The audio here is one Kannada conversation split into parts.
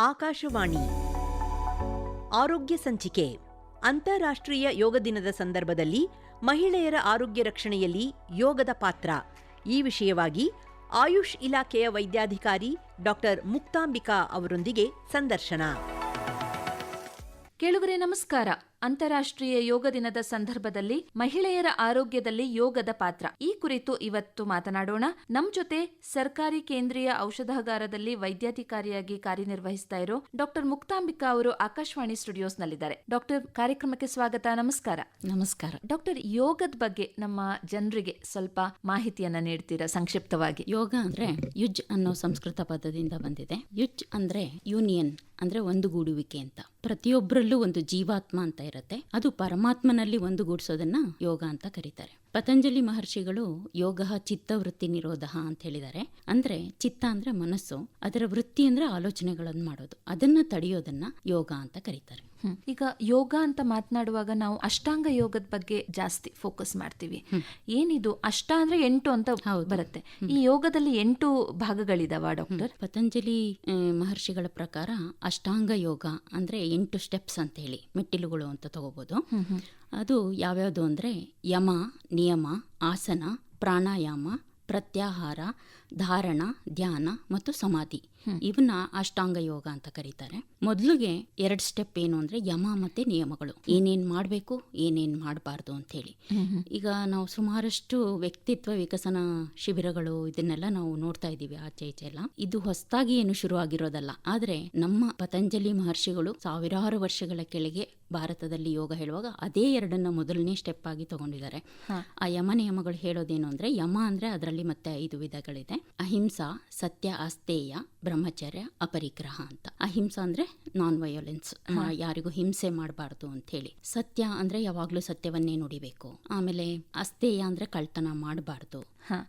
ಆಕಾಶವಾಣಿ. ಆರೋಗ್ಯ ಸಂಚಿಕೆ. ಅಂತಾರಾಷ್ಟ್ರೀಯ ಯೋಗ ದಿನದ ಸಂದರ್ಭದಲ್ಲಿ ಮಹಿಳೆಯರ ಆರೋಗ್ಯ ರಕ್ಷಣೆಯಲ್ಲಿ ಯೋಗದ ಪಾತ್ರ. ಈ ವಿಷಯವಾಗಿ ಆಯುಷ್ ಇಲಾಖೆಯ ವೈದ್ಯಾಧಿಕಾರಿ ಡಾಕ್ಟರ್ ಮುಕ್ತಾಂಬಿಕಾ ಅವರೊಂದಿಗೆ ಸಂದರ್ಶನ. ಕೇಳುಗರೆ ನಮಸ್ಕಾರ. ಅಂತಾರಾಷ್ಟ್ರೀಯ ಯೋಗ ದಿನದ ಸಂದರ್ಭದಲ್ಲಿ ಮಹಿಳೆಯರ ಆರೋಗ್ಯದಲ್ಲಿ ಯೋಗದ ಪಾತ್ರ. ಈ ಕುರಿತು ಇವತ್ತು ಮಾತನಾಡೋಣ. ನಮ್ ಜೊತೆ ಸರ್ಕಾರಿ ಕೇಂದ್ರೀಯ ಔಷಧಾಗಾರದಲ್ಲಿ ವೈದ್ಯಾಧಿಕಾರಿಯಾಗಿ ಕಾರ್ಯನಿರ್ವಹಿಸ್ತಾ ಇರೋ ಡಾಕ್ಟರ್ ಮುಕ್ತಾಂಬಿಕಾ ಅವರು ಆಕಾಶವಾಣಿ ಸ್ಟುಡಿಯೋಸ್ ನಲ್ಲಿದ್ದಾರೆ ಡಾಕ್ಟರ್ ಕಾರ್ಯಕ್ರಮಕ್ಕೆ ಸ್ವಾಗತ. ನಮಸ್ಕಾರ. ನಮಸ್ಕಾರ. ಡಾಕ್ಟರ್ ಯೋಗದ ಬಗ್ಗೆ ನಮ್ಮ ಜನರಿಗೆ ಸ್ವಲ್ಪ ಮಾಹಿತಿಯನ್ನ ನೀಡ್ತೀರಾ ಸಂಕ್ಷಿಪ್ತವಾಗಿ? ಯೋಗ ಅಂದ್ರೆ ಯುಜ್ ಅನ್ನೋ ಸಂಸ್ಕೃತ ಪದದಿಂದ ಬಂದಿದೆ. ಯುಜ್ ಅಂದ್ರೆ ಯೂನಿಯನ್ ಅಂದ್ರೆ ಒಂದುಗೂಡುವಿಕೆ ಅಂತ. ಪ್ರತಿಯೊಬ್ಬರಲ್ಲೂ ಒಂದು ಜೀವಾತ್ಮ ಅಂತ ಇರುತ್ತೆ. ಅದು ಪರಮಾತ್ಮನಲ್ಲಿ ಒಂದುಗೂಡಿಸೋದನ್ನ ಯೋಗ ಅಂತ ಕರೀತಾರೆ. ಪತಂಜಲಿ ಮಹರ್ಷಿಗಳು ಯೋಗ ಚಿತ್ತವೃತ್ತಿ ನಿರೋಧ ಅಂತ ಹೇಳಿದ್ದಾರೆ. ಅಂದ್ರೆ ಚಿತ್ತ ಅಂದ್ರೆ ಮನಸ್ಸು ಅದರ ವೃತ್ತಿ ಅಂದ್ರೆ ಆಲೋಚನೆಗಳನ್ನು ಮಾಡೋದು. ಅದನ್ನ ತಡೆಯೋದನ್ನ ಯೋಗ ಅಂತ ಕರೀತಾರೆ. ಈಗ ಯೋಗ ಅಂತ ಮಾತನಾಡುವಾಗ ನಾವು ಅಷ್ಟಾಂಗ ಯೋಗದ ಬಗ್ಗೆ ಜಾಸ್ತಿ ಫೋಕಸ್ ಮಾಡ್ತೀವಿ. ಏನಿದು? ಅಷ್ಟ ಅಂದ್ರೆ ಎಂಟು ಅಂತ. ಬರುತ್ತೆ. ಈ ಯೋಗದಲ್ಲಿ ಎಂಟು ಭಾಗಗಳಿದಾವ ಡಾಕ್ಟರ್ ಪತಂಜಲಿ ಮಹರ್ಷಿಗಳ ಪ್ರಕಾರ ಅಷ್ಟಾಂಗ ಯೋಗ ಅಂದ್ರೆ ಎಂಟು ಸ್ಟೆಪ್ಸ್ ಅಂತ ಹೇಳಿ ಮೆಟ್ಟಿಲುಗಳು ಅಂತ ತಗೋಬಹುದು ಅದು ಯಾವ್ಯಾವುದು ಅಂದರೆ ಯಮ ನಿಯಮ ಆಸನ ಪ್ರಾಣಾಯಾಮ ಪ್ರತ್ಯಾಹಾರ ಧಾರಣ ಧ್ಯಾನ ಮತ್ತು ಸಮಾಧಿ. ಇವನ್ನ ಅಷ್ಟಾಂಗ ಯೋಗ ಅಂತ ಕರೀತಾರೆ. ಮೊದಲಿಗೆ ಎರಡು ಸ್ಟೆಪ್ ಏನು ಅಂದ್ರೆ ಯಮ ಮತ್ತೆ ನಿಯಮಗಳು. ಏನೇನ್ ಮಾಡಬೇಕು ಏನೇನ್ ಮಾಡಬಾರ್ದು ಅಂತ ಹೇಳಿ. ಈಗ ನಾವು ಸುಮಾರಷ್ಟು ವ್ಯಕ್ತಿತ್ವ ವಿಕಸನ ಶಿಬಿರಗಳು ಇದನ್ನೆಲ್ಲ ನಾವು ನೋಡ್ತಾ ಇದ್ದೀವಿ ಆಚೆ ಈಚೆ ಎಲ್ಲ. ಇದು ಹೊಸದಾಗಿ ಏನು ಶುರು ಆಗಿರೋದಲ್ಲ ಆದ್ರೆ ನಮ್ಮ ಪತಂಜಲಿ ಮಹರ್ಷಿಗಳು ಸಾವಿರಾರು ವರ್ಷಗಳ ಕೆಳಗೆ ಭಾರತದಲ್ಲಿ ಯೋಗ ಹೇಳುವಾಗ ಅದೇ ಎರಡನ್ನ ಮೊದಲನೇ ಸ್ಟೆಪ್ ಆಗಿ ತಗೊಂಡಿದ್ದಾರೆ. ಆ ಯಮ ನಿಯಮಗಳು ಹೇಳೋದೇನು ಅಂದ್ರೆ ಯಮ ಅಂದ್ರೆ ಅದರಲ್ಲಿ ಮತ್ತೆ ಐದು ವಿಧಗಳಿದೆ. ಅಹಿಂಸಾ ಸತ್ಯ ಅಸ್ತೇಯ ಬ್ರಹ್ಮಚರ್ಯ ಅಪರಿಗ್ರಹ ಅಂತ. ಅಹಿಂಸಾ ಅಂದ್ರೆ ನಾನ್ ವಯೋಲೆನ್ಸ್ ಯಾರಿಗೂ ಹಿಂಸೆ ಮಾಡಬಾರ್ದು ಅಂತ ಹೇಳಿ. ಸತ್ಯ ಅಂದ್ರೆ ಯಾವಾಗ್ಲೂ ಸತ್ಯವನ್ನೇ ನುಡಿಬೇಕು. ಆಮೇಲೆ ಅಸ್ಥೇಯ ಅಂದ್ರೆ ಕಳ್ತನ ಮಾಡಬಾರ್ದು.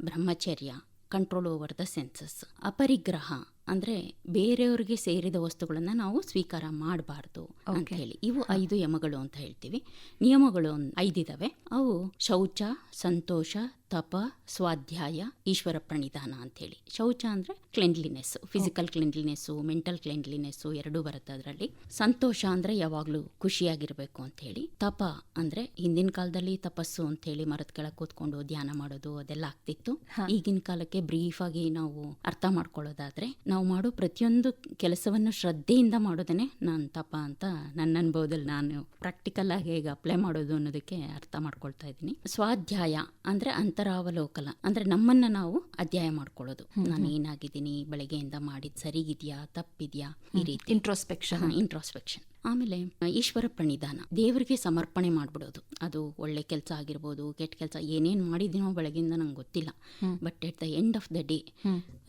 ಬ್ರಹ್ಮಚರ್ಯ ಕಂಟ್ರೋಲ್ ಓವರ್ ದ ಸೆನ್ಸಸ್ ಅಪರಿಗ್ರಹ ಅಂದ್ರೆ ಬೇರೆಯವರಿಗೆ ಸೇರಿದ ವಸ್ತುಗಳನ್ನ ನಾವು ಸ್ವೀಕಾರ ಮಾಡಬಾರ್ದು ಅಂತ ಹೇಳಿ. ಇವು ಐದು ಯಮಗಳು ಅಂತ ಹೇಳ್ತೀವಿ. ನಿಯಮಗಳು ಐದಿದಾವೆ. ಅವು ಶೌಚ ಸಂತೋಷ ತಪ ಸ್ವಾಧ್ಯಾಯ ಈಶ್ವರ ಪ್ರಣಿಧಾನ ಅಂತ ಹೇಳಿ. ಶೌಚ ಅಂದ್ರೆ cleanliness physical cleanliness mental cleanliness ಎರಡೂ ಬರುತ್ತೆ ಅದರಲ್ಲಿ. ಸಂತೋಷ ಅಂದ್ರೆ ಯಾವಾಗ್ಲೂ ಖುಷಿಯಾಗಿರ್ಬೇಕು ಅಂತ ಹೇಳಿ. ತಪ ಅಂದ್ರೆ ಹಿಂದಿನ ಕಾಲದಲ್ಲಿ ತಪಸ್ಸು ಅಂತ ಹೇಳಿ ಮರದ ಕೆಳಗೆ ಕೂತ್ಕೊಂಡು ಧ್ಯಾನ ಮಾಡೋದು ಅದೆಲ್ಲ ಆಗ್ತಿತ್ತು. ಈಗಿನ ಕಾಲಕ್ಕೆ ಬ್ರೀಫ್ ಆಗಿ ನಾವು ಅರ್ಥ ಮಾಡ್ಕೊಳ್ಳೋದಾದ್ರೆ ನಾವು ಮಾಡೋ ಪ್ರತಿಯೊಂದು ಕೆಲಸವನ್ನು ಶ್ರದ್ಧೆಯಿಂದ ಮಾಡೋದನ್ನೇ ನಾನು ತಪ ಅಂತ ನನ್ನ ಅನುಭವದಲ್ಲಿ ನಾನು ಪ್ರಾಕ್ಟಿಕಲ್ ಆಗಿ ಹೇಗೆ ಅಪ್ಲೈ ಮಾಡೋದು ಅನ್ನೋದಕ್ಕೆ ಅರ್ಥ ಮಾಡ್ಕೊಳ್ತಾ ಇದ್ದೀನಿ. ಸ್ವಾಧ್ಯಾಯ ಅಂದ್ರೆ ಅಂತರಾವಲೋಕನ ಅಂದ್ರೆ ನಮ್ಮನ್ನ ನಾವು ಅಧ್ಯಾಯ ಮಾಡ್ಕೊಳ್ಳೋದು. ನಾನು ಏನಾಗಿದ್ದೀನಿ ಬೆಳಗ್ಗೆಯಿಂದ ಮಾಡಿದ್ ಸರಿಗಿದ್ಯಾ ತಪ್ಪಿದ್ಯಾ ಈ ರೀತಿ. ಇಂಟ್ರೋಸ್ಪೆಕ್ಷನ್ ಇಂಟ್ರಾಸ್ಪೆಕ್ಷನ್ ಆಮೇಲೆ ಈಶ್ವರ ಪ್ರಣಿಧಾನ ದೇವರಿಗೆ ಸಮರ್ಪಣೆ ಮಾಡ್ಬಿಡೋದು. ಅದು ಒಳ್ಳೆ ಕೆಲಸ ಆಗಿರ್ಬೋದು ಕೆಟ್ಟ ಕೆಲಸ ಏನೇನು ಮಾಡಿದ್ದೀನೋ ಬೆಳಗಿಂದ ನಂಗೆ ಗೊತ್ತಿಲ್ಲ. But at the end of the day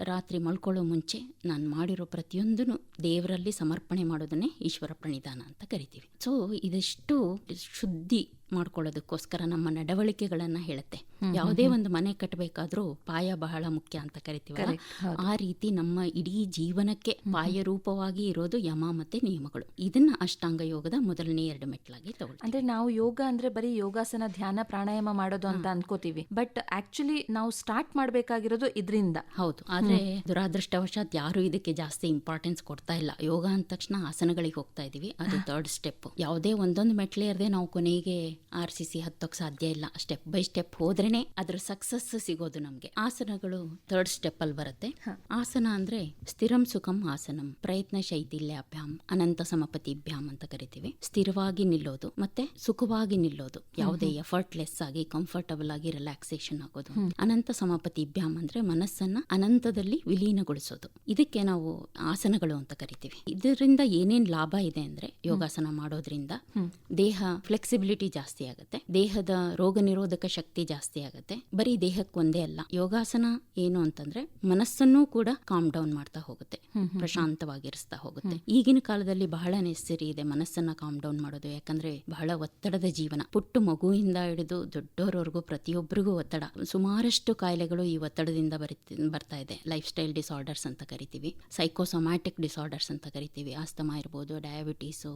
ರಾತ್ರಿ ಮಲ್ಕೊಳ್ಳೋ ಮುಂಚೆ ನಾನು ಮಾಡಿರೋ ಪ್ರತಿಯೊಂದನ್ನು ದೇವರಲ್ಲಿ ಸಮರ್ಪಣೆ ಮಾಡೋದನ್ನೇ ಈಶ್ವರ ಪ್ರಣಿಧಾನ ಅಂತ ಕರಿತೀವಿ. ಸೊ ಇದಿಷ್ಟು ಶುದ್ಧಿ ಮಾಡ್ಕೊಳ್ಳೋದಕ್ಕೋಸ್ಕರ ನಮ್ಮ ನಡವಳಿಕೆಗಳನ್ನ ಹೇಳುತ್ತೆ. ಯಾವುದೇ ಒಂದು ಮನೆ ಕಟ್ಟಬೇಕಾದ್ರೂ ಪಾಯ ಬಹಳ ಮುಖ್ಯ ಅಂತ ಕರಿತೀವಲ್ಲ? ಆ ರೀತಿ ನಮ್ಮ ಇಡೀ ಜೀವನಕ್ಕೆ ಪಾಯ ರೂಪವಾಗಿ ಇರೋದು ಯಮ ಮತ್ತೆ ನಿಯಮಗಳು. ಇದನ್ನ ಅಷ್ಟಾಂಗ ಯೋಗದ ಮೊದಲನೇ ಎರಡು ಮೆಟ್ಲಾಗಿ ತಗೊಳ್ಳಿ ಅಂದ್ರೆ ನಾವು ಯೋಗ ಅಂದ್ರೆ ಬರೀ ಯೋಗಾಸನ ಧ್ಯಾನ ಪ್ರಾಣಾಯಾಮ ಮಾಡೋದು ಅಂತ ಅನ್ಕೋತೀವಿ. ಬಟ್ ಆಕ್ಚುಲಿ ನಾವು ಸ್ಟಾರ್ಟ್ ಮಾಡ್ಬೇಕಾಗಿರೋದು ಇದರಿಂದ. ಹೌದು. ಆದ್ರೆ ದುರಾದೃಷ್ಟವಶಾತ್ ಯಾರು ಇದಕ್ಕೆ ಜಾಸ್ತಿ ಇಂಪಾರ್ಟೆನ್ಸ್ ಕೊಡ್ತಾ ಇಲ್ಲ. ಯೋಗ ಅಂದ ತಕ್ಷಣ ಆಸನಗಳಿಗೆ ಹೋಗ್ತಾ ಇದೀವಿ. ಅದು ಥರ್ಡ್ ಸ್ಟೆಪ್ ಯಾವುದೇ ಒಂದೊಂದು ಮೆಟ್ಲೇ ಇರದೆ ನಾವು ಕೊನೆಗೆ ಆರ್ ಸಿ ಸಿ ಹತ್ತೋಕ್ ಸಾಧ್ಯ ಇಲ್ಲ. ಸ್ಟೆಪ್ ಬೈ ಸ್ಟೆಪ್ ಹೋದ್ರೇನೆ ಅದ್ರ ಸಕ್ಸಸ್ ಸಿಗೋದು ನಮ್ಗೆ. ಆಸನಗಳು ಥರ್ಡ್ ಸ್ಟೆಪ್ ಅಲ್ಲಿ ಬರುತ್ತೆ. ಆಸನ ಅಂದ್ರೆ ಸ್ಥಿರಂ ಸುಖಂ ಆಸನಂ ಪ್ರಯತ್ನ ಶೈಥಿಲ್ಯಾಭ್ಯಾಮ್ ಅನಂತ ಸಮಪತಿ ಭ್ಯಾಮ್ ಅಂತ ಕರಿತೀವಿ. ಸ್ಥಿರವಾಗಿ ನಿಲ್ಲೋದು ಮತ್ತೆ ಸುಖವಾಗಿ ನಿಲ್ಲೋದು. ಯಾವುದೇ ಎಫರ್ಟ್ಲೆಸ್ ಆಗಿ ಕಂಫರ್ಟಬಲ್ ಆಗಿ ರಿಲ್ಯಾಕ್ಸೇಷನ್ ಆಗೋದು. ಅನಂತ ಸಮಪತಿ ಭ್ಯಾಮ್ ಅಂದ್ರೆ ಮನಸ್ಸನ್ನ ಅನಂತದಲ್ಲಿ ವಿಲೀನಗೊಳಿಸೋದು. ಇದಕ್ಕೆ ನಾವು ಆಸನಗಳು ಅಂತ ಕರಿತೀವಿ. ಇದರಿಂದ ಏನೇನ್ ಲಾಭ ಇದೆ ಅಂದ್ರೆ ಯೋಗಾಸನ ಮಾಡೋದ್ರಿಂದ ದೇಹ ಫ್ಲೆಕ್ಸಿಬಿಲಿಟಿ ಜಾಸ್ತಿ ಆಗುತ್ತೆ. ದೇಹದ ರೋಗ ನಿರೋಧಕ ಶಕ್ತಿ ಜಾಸ್ತಿ ಆಗುತ್ತೆ. ಬರೀ ದೇಹಕ್ಕೆ ಒಂದೇ ಅಲ್ಲ ಯೋಗಾಸನ ಏನು ಅಂತಂದ್ರೆ ಮನಸ್ಸನ್ನೂ ಕೂಡ ಕಾಮ್ ಡೌನ್ ಮಾಡ್ತಾ ಹೋಗುತ್ತೆ ಪ್ರಶಾಂತವಾಗಿರಿಸ್ತಾ ಹೋಗುತ್ತೆ. ಈಗಿನ ಕಾಲದಲ್ಲಿ ಬಹಳ ನೆಸರಿ ಇದೆ ಮನಸ್ಸನ್ನ ಕಾಮ್ ಡೌನ್ ಮಾಡೋದು ಯಾಕಂದ್ರೆ ಬಹಳ ಒತ್ತಡದ ಜೀವನ. ಪುಟ್ಟು ಮಗುವಿಂದ ಹಿಡಿದು ದೊಡ್ಡವರವರೆಗೂ ಪ್ರತಿಯೊಬ್ಬರಿಗೂ ಒತ್ತಡ. ಸುಮಾರಷ್ಟು ಕಾಯಿಲೆಗಳು ಈ ಒತ್ತಡದಿಂದ ಬರೀ ಬರ್ತಾ ಇದೆ. ಲೈಫ್ ಸ್ಟೈಲ್ ಡಿಸಾರ್ಡರ್ಸ್ ಅಂತ ಕರಿತೀವಿ ಸೈಕೋಸೊಮ್ಯಾಟಿಕ್ ಡಿಸಾರ್ಡರ್ಸ್ ಅಂತ ಕರಿತೀವಿ. ಆಸ್ತಮಾ ಇರ್ಬೋದು ಡಯಾಬಿಟೀಸು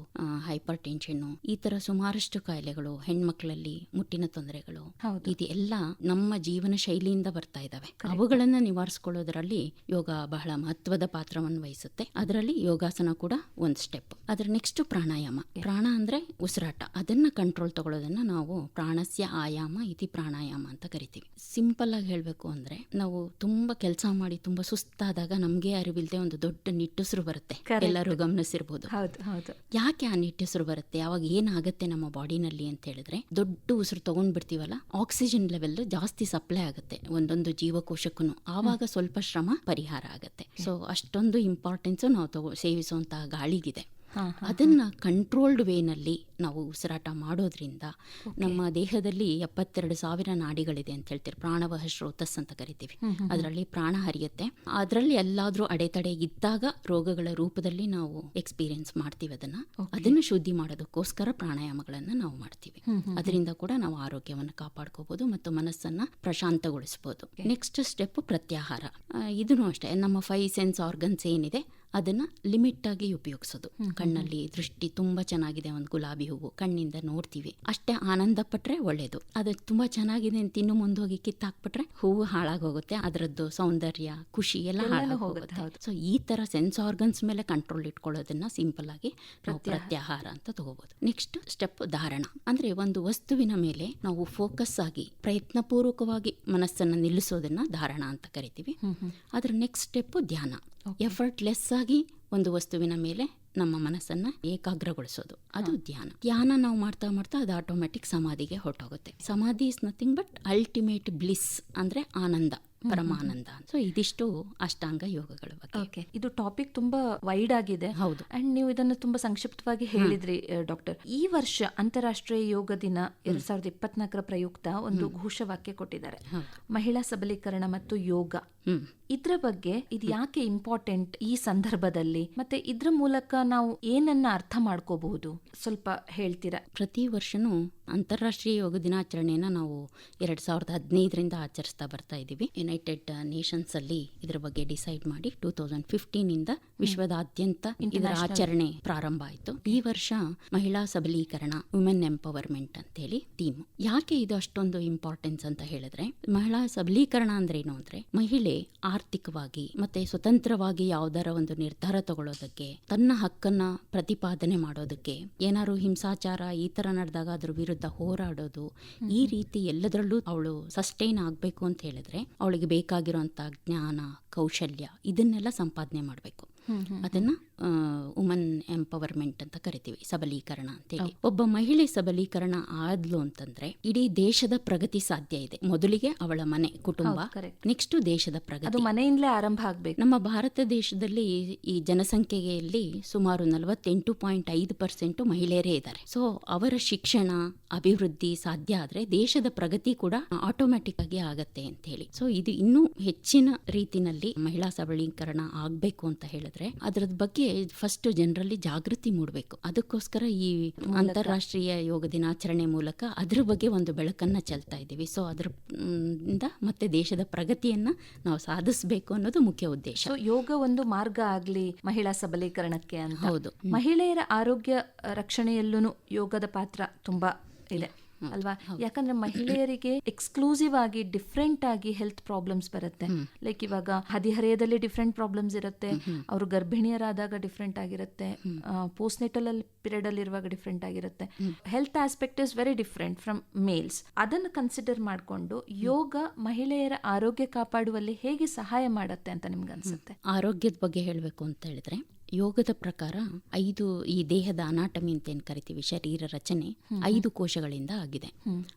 ಹೈಪರ್ ಟೆನ್ಷನ್ನು ಈ ತರ ಸುಮಾರಷ್ಟು ಕಾಯಿಲೆಗಳು ಹೆಣ್ಮಕ್ಳಲ್ಲಿ ಮುಟ್ಟಿನ ತೊಂದರೆಗಳು. ಇದೆಲ್ಲ ನಮ್ಮ ಜೀವನ ಶೈಲಿಯಿಂದ ಬರ್ತಾ ಇದ್ದಾವೆ ಅವುಗಳನ್ನ ನಿವಾರಿಸ್ಕೊಳ್ಳೋದ್ರಲ್ಲಿ ಯೋಗ ಬಹಳ ಮಹತ್ವದ ಪಾತ್ರವನ್ನು ವಹಿಸುತ್ತೆ. ಅದರಲ್ಲಿ ಯೋಗಾಸನ ಕೂಡ ಒಂದು ಸ್ಟೆಪ್ ಅದರ ನೆಕ್ಸ್ಟ್ ಪ್ರಾಣಾಯಾಮ. ಪ್ರಾಣ ಅಂದ್ರೆ ಉಸಿರಾಟ. ಅದನ್ನ ಕಂಟ್ರೋಲ್ ತಗೊಳ್ಳೋದನ್ನ ನಾವು ಪ್ರಾಣಸ್ಯ ಆಯಾಮ ಇತಿ ಪ್ರಾಣಾಯಾಮ ಅಂತ ಕರಿತೀವಿ. ಸಿಂಪಲ್ ಆಗಿ ಹೇಳಬೇಕು ಅಂದ್ರೆ ನಾವು ತುಂಬಾ ಕೆಲಸ ಮಾಡಿ ತುಂಬಾ ಸುಸ್ತಾದಾಗ ನಮ್ಗೆ ಅರಿವಿಲ್ದೆ ಒಂದು ದೊಡ್ಡ ನಿಟ್ಟುಸಿರು ಬರುತ್ತೆ. ಎಲ್ಲರೂ ಗಮನಿಸಿರ್ಬೋದು. ಯಾಕೆ ಆ ನಿಟ್ಟುಸಿರು ಬರುತ್ತೆ? ಅವಾಗ ಏನಾಗುತ್ತೆ ನಮ್ಮ ಬಾಡಿನಲ್ಲಿ ಅಂತ ಹೇಳಿದ್ರೆ ದೊಡ್ಡ ಉಸಿರು ತಗೊಂಡ್ಬಿಡ್ತೀವಲ್ಲ ಆಕ್ಸಿಜನ್ ಲೆವೆಲ್ ಜಾಸ್ತಿ ಸಪ್ಲೈ ಆಗುತ್ತೆ ಒಂದೊಂದು ಜೀವಕೋಶಕ್ಕೂ ಆವಾಗ ಸ್ವಲ್ಪ ಶ್ರಮ ಪರಿಹಾರ ಆಗುತ್ತೆ. ಸೊ ಅಷ್ಟೊಂದು ಇಂಪಾರ್ಟೆನ್ಸ್ ನಾವು ತಗೋ ಸೇವಿಸುವಂತಹ ಗಾಳಿಗಿದೆ. ಅದನ್ನ ಕಂಟ್ರೋಲ್ಡ್ ವೇನಲ್ಲಿ ನಾವು ಉಸಿರಾಟ ಮಾಡೋದ್ರಿಂದ ನಮ್ಮ ದೇಹದಲ್ಲಿ ಎಪ್ಪತ್ತೆರಡು ಸಾವಿರ ನಾಡಿಗಳಿದೆ ಅಂತ ಹೇಳ್ತೀವಿ ಪ್ರಾಣವಹ ಶ್ರೋತಸ್ ಅಂತ ಕರಿತೀವಿ. ಅದರಲ್ಲಿ ಪ್ರಾಣ ಹರಿಯುತ್ತೆ. ಅದರಲ್ಲಿ ಎಲ್ಲಾದರೂ ಅಡೆತಡೆ ಇದ್ದಾಗ ರೋಗಗಳ ರೂಪದಲ್ಲಿ ನಾವು ಎಕ್ಸ್ಪೀರಿಯನ್ಸ್ ಮಾಡ್ತೀವಿ ಅದನ್ನ. ಅದನ್ನು ಶುದ್ಧಿ ಮಾಡೋದಕ್ಕೋಸ್ಕರ ಪ್ರಾಣಾಯಾಮಗಳನ್ನು ನಾವು ಮಾಡ್ತೀವಿ. ಅದರಿಂದ ಕೂಡ ನಾವು ಆರೋಗ್ಯವನ್ನು ಕಾಪಾಡ್ಕೋಬಹುದು ಮತ್ತು ಮನಸ್ಸನ್ನ ಪ್ರಶಾಂತಗೊಳಿಸಬಹುದು ನೆಕ್ಸ್ಟ್ ಸ್ಟೆಪ್ ಪ್ರತ್ಯಾಹಾರ. ಇದನ್ನು ಅಷ್ಟೇ. ನಮ್ಮ ಫೈವ್ ಸೆನ್ಸ್ ಆರ್ಗನ್ಸ್ ಏನಿದೆ? ಅದನ್ನ ಲಿಮಿಟ್ ಆಗಿ ಉಪಯೋಗಿಸೋದು. ಕಣ್ಣಲ್ಲಿ ದೃಷ್ಟಿ ತುಂಬಾ ಚೆನ್ನಾಗಿದೆ ಒಂದು ಗುಲಾಬಿ ಹೂವು ಕಣ್ಣಿಂದ ನೋಡ್ತೀವಿ. ಅಷ್ಟೇ ಆನಂದ ಪಟ್ಟರೆ ಒಳ್ಳೇದು. ಅದು ತುಂಬಾ ಚೆನ್ನಾಗಿದೆ ಅಂತ ಇನ್ನು ಹೋಗಿ ಕಿತ್ತಾಕ್ಬಿಟ್ರೆ ಹೂವು ಹಾಳಾಗೋಗುತ್ತೆ ಅದರದ್ದು ಸೌಂದರ್ಯ ಖುಷಿ ಎಲ್ಲ ಹೋಗುತ್ತೆ, ಸೊ ಈ ತರ ಸೆನ್ಸ್ ಆರ್ಗನ್ಸ್ ಮೇಲೆ ಕಂಟ್ರೋಲ್ ಇಟ್ಕೊಳ್ಳೋದನ್ನ ಸಿಂಪಲ್ ಆಗಿ ನಾವು ಪ್ರತ್ಯಾಹಾರ. ಅಂತ ತಗೋಬಹುದು ನೆಕ್ಸ್ಟ್ ಸ್ಟೆಪ್ ಧಾರಣ. ಅಂದ್ರೆ ಒಂದು ವಸ್ತುವಿನ ಮೇಲೆ ನಾವು ಫೋಕಸ್ ಆಗಿ ಪ್ರಯತ್ನಪೂರ್ವಕವಾಗಿ ಮನಸ್ಸನ್ನು ನಿಲ್ಲಿಸೋದನ್ನ ಧಾರಣ ಅಂತ ಕರಿತೀವಿ. ಅದರ ನೆಕ್ಸ್ಟ್ ಸ್ಟೆಪ್ ಧ್ಯಾನ. ಎಫರ್ಟ್ ಲೆಸ್ ಆಗಿ ಒಂದು ವಸ್ತುವಿನ ಮೇಲೆ ನಮ್ಮ ಮನಸ್ಸನ್ನ ಏಕಾಗ್ರಗೊಳಿಸೋದು. ಅದು ಧ್ಯಾನ. ಧ್ಯಾನ ನಾವು ಮಾಡ್ತಾ ಮಾಡ್ತಾ ಅದು ಆಟೋಮೆಟಿಕ್ ಸಮಾಧಿಗೆ ಹೊರಟೋಗುತ್ತೆ. ಸಮಾಧಿ is nothing but ultimate bliss ಅಂದ್ರೆ ಆನಂದ. ಪರಮಾನಂದ ಸೊ ಇದಿಷ್ಟು ಅಷ್ಟಾಂಗ ಯೋಗಗಳ ಬಗ್ಗೆ. ಓಕೆ ಇದು ಟಾಪಿಕ್ ತುಂಬಾ ವೈಡ್ ಆಗಿದೆ. ಹೌದು. ಅಂಡ್ ನೀವು ಇದನ್ನು ತುಂಬಾ ಸಂಕ್ಷಿಪ್ತವಾಗಿ ಹೇಳಿದ್ರಿ ಡಾಕ್ಟರ್ ಈ ವರ್ಷ ಅಂತಾರಾಷ್ಟ್ರೀಯ ಯೋಗ ದಿನ ಎರಡ್ ಸಾವಿರದ ಇಪ್ಪತ್ನಾಲ್ಕರ ಪ್ರಯುಕ್ತ ಒಂದು ಘೋಷವಾಕ್ಯ ಕೊಟ್ಟಿದ್ದಾರೆ. ಮಹಿಳಾ ಸಬಲೀಕರಣ ಮತ್ತು ಯೋಗ. ಇದ್ರ ಬಗ್ಗೆ ಇದು ಯಾಕೆ ಇಂಪಾರ್ಟೆಂಟ್ ಈ ಸಂದರ್ಭದಲ್ಲಿ? ಮತ್ತೆ ಇದ್ರ ಮೂಲಕ ನಾವು ಏನನ್ನ ಅರ್ಥ ಮಾಡ್ಕೋಬಹುದು? ಸ್ವಲ್ಪ ಹೇಳ್ತೀರಾ? ಪ್ರತಿ ವರ್ಷನೂ ಅಂತಾರಾಷ್ಟ್ರೀಯ ಯೋಗ ದಿನಾಚರಣೆಯನ್ನು ನಾವು ಎರಡು ಸಾವಿರದ ಹದಿನೈದರಿಂದ ಆಚರಿಸ್ತಾ ಬರ್ತಾ ಇದ್ದೀವಿ ಯುನೈಟೆಡ್ ನೇಷನ್ಸ್ ಅಲ್ಲಿ ಇದರ ಬಗ್ಗೆ ಡಿಸೈಡ್ ಮಾಡಿ ಟೂ ತೌಸಂಡ್ ಫಿಫ್ಟೀನ್ ಇಂದ ವಿಶ್ವದಾದ್ಯಂತ ಇದರ ಆಚರಣೆ ಪ್ರಾರಂಭ ಆಯಿತು. ಈ ವರ್ಷ ಮಹಿಳಾ ಸಬಲೀಕರಣ ವುಮೆನ್ ಎಂಪವರ್ಮೆಂಟ್ ಅಂತ ಹೇಳಿ ಥೀಮ್ ಯಾಕೆ ಇದು ಅಷ್ಟೊಂದು ಇಂಪಾರ್ಟೆನ್ಸ್ ಅಂತ ಹೇಳಿದ್ರೆ ಮಹಿಳಾ ಸಬಲೀಕರಣ ಅಂದ್ರೆ ಏನು ಅಂದ್ರೆ ಮಹಿಳೆ ಆರ್ಥಿಕವಾಗಿ ಮತ್ತೆ ಸ್ವತಂತ್ರವಾಗಿ ಯಾವ್ದಾರ ಒಂದು ನಿರ್ಧಾರ ತಗೊಳ್ಳೋದಕ್ಕೆ ತನ್ನ ಹಕ್ಕನ್ನ ಪ್ರತಿಪಾದನೆ ಮಾಡೋದಕ್ಕೆ ಏನಾದ್ರು ಹಿಂಸಾಚಾರ ಈ ತರ ನಡೆದಾಗ ಅದ್ರ ವಿರುದ್ಧ ಹೋರಾಡೋದು ಈ ರೀತಿ ಎಲ್ಲದರಲ್ಲೂ ಅವಳು ಸಸ್ಟೈನ್ ಆಗಬೇಕು ಅಂತ ಹೇಳಿದ್ರೆ ಅವಳಿಗೆ ಬೇಕಾಗಿರುವಂತಹ ಜ್ಞಾನ ಕೌಶಲ್ಯ ಇದನ್ನೆಲ್ಲ ಸಂಪಾದನೆ ಮಾಡಬೇಕು. ಅದನ್ನ ವುಮನ್ ಎಂಪವರ್ಮೆಂಟ್ ಅಂತ ಕರಿತೀವಿ ಸಬಲೀಕರಣ ಅಂತೇಳಿ. ಒಬ್ಬ ಮಹಿಳೆ ಸಬಲೀಕರಣ ಆದ್ಲು ಅಂತಂದ್ರೆ ಇಡೀ ದೇಶದ ಪ್ರಗತಿ ಸಾಧ್ಯ ಇದೆ. ಮೊದಲಿಗೆ ಅವಳ ಮನೆ ಕುಟುಂಬ. ನೆಕ್ಸ್ಟ್ ದೇಶದ ಪ್ರಗತಿ. ಮನೆಯಿಂದಲೇ ಆರಂಭ ಆಗ್ಬೇಕು. ನಮ್ಮ ಭಾರತ ದೇಶದಲ್ಲಿ ಈ ಜನಸಂಖ್ಯೆಯಲ್ಲಿ ಸುಮಾರು ನಲವತ್ತೆಂಟು ಪಾಯಿಂಟ್ ಐದು ಪರ್ಸೆಂಟ್ ಮಹಿಳೆಯರೇ ಇದ್ದಾರೆ. ಸೊ ಅವರ ಶಿಕ್ಷಣ ಅಭಿವೃದ್ಧಿ ಸಾಧ್ಯ ಆದ್ರೆ ದೇಶದ ಪ್ರಗತಿ ಕೂಡ ಆಟೋಮ್ಯಾಟಿಕ್ ಆಗಿ ಆಗತ್ತೆ ಅಂತ ಹೇಳಿ ಸೊ ಇದು ಇನ್ನೂ ಹೆಚ್ಚಿನ ರೀತಿನಲ್ಲಿ ಮಹಿಳಾ ಸಬಲೀಕರಣ ಆಗ್ಬೇಕು ಅಂತ ಹೇಳಿದ್ರೆ ಅದರ ಬಗ್ಗೆ ಫಸ್ಟ್ ಜನರಲ್ಲಿ ಜಾಗೃತಿ ಮೂಡಬೇಕು. ಅದಕ್ಕೋಸ್ಕರ ಈ ಅಂತಾರಾಷ್ಟ್ರೀಯ ಯೋಗ ದಿನಾಚರಣೆ ಮೂಲಕ ಅದ್ರ ಬಗ್ಗೆ ಒಂದು ಬೆಳಕನ್ನ ಚೆಲ್ತಾ ಇದ್ದೀವಿ. ಸೊ ಅದ್ರ ಇಂದ ಮತ್ತೆ ದೇಶದ ಪ್ರಗತಿಯನ್ನ ನಾವು ಸಾಧಿಸಬೇಕು ಅನ್ನೋದು ಮುಖ್ಯ ಉದ್ದೇಶ. ಯೋಗ ಒಂದು ಮಾರ್ಗ ಆಗ್ಲಿ ಮಹಿಳಾ ಸಬಲೀಕರಣಕ್ಕೆ ಅಂತ. ಹೌದು. ಮಹಿಳೆಯರ ಆರೋಗ್ಯ ರಕ್ಷಣೆಯಲ್ಲೂ ಯೋಗದ ಪಾತ್ರ ತುಂಬಾ ಇದೆ. ಅಲ್ವಾ? ಯಾಕಂದ್ರೆ ಮಹಿಳೆಯರಿಗೆ ಎಕ್ಸ್ಕ್ಲೂಸಿವ್ ಆಗಿ ಡಿಫ್ರೆಂಟ್ ಆಗಿ ಹೆಲ್ತ್ ಪ್ರಾಬ್ಲಮ್ಸ್ ಬರುತ್ತೆ. ಲೈಕ್ ಇವಾಗ ಹದಿಹರೆಯದಲ್ಲಿ ಡಿಫ್ರೆಂಟ್ ಪ್ರಾಬ್ಲಮ್ಸ್ ಇರುತ್ತೆ. ಅವರು ಗರ್ಭಿಣಿಯರಾದಾಗ ಡಿಫ್ರೆಂಟ್ ಆಗಿರುತ್ತೆ. ಪೋಸ್ಟ್ ನೆಟಲ್ ಪೀರಿಯಡ್ ಅಲ್ಲಿ ಇರುವಾಗ ಡಿಫ್ರೆಂಟ್ ಆಗಿರುತ್ತೆ. Health aspect is very different from males ಅದನ್ನು ಕನ್ಸಿಡರ್ ಮಾಡಿಕೊಂಡು ಯೋಗ ಮಹಿಳೆಯರ ಆರೋಗ್ಯ ಕಾಪಾಡುವಲ್ಲಿ ಹೇಗೆ ಸಹಾಯ ಮಾಡುತ್ತೆ ಅಂತ ನಿಮ್ಗೆ ಅನ್ಸುತ್ತೆ? ಆರೋಗ್ಯದ ಬಗ್ಗೆ ಹೇಳಬೇಕು ಅಂತ ಹೇಳಿದ್ರೆ ಯೋಗದ ಪ್ರಕಾರ ಐದು ಈ ದೇಹದ ಅನಾಟಮಿ ಅಂತ ಏನ್ ಕರಿತೀವಿ ಶರೀರ ರಚನೆ ಐದು ಕೋಶಗಳಿಂದ ಆಗಿದೆ.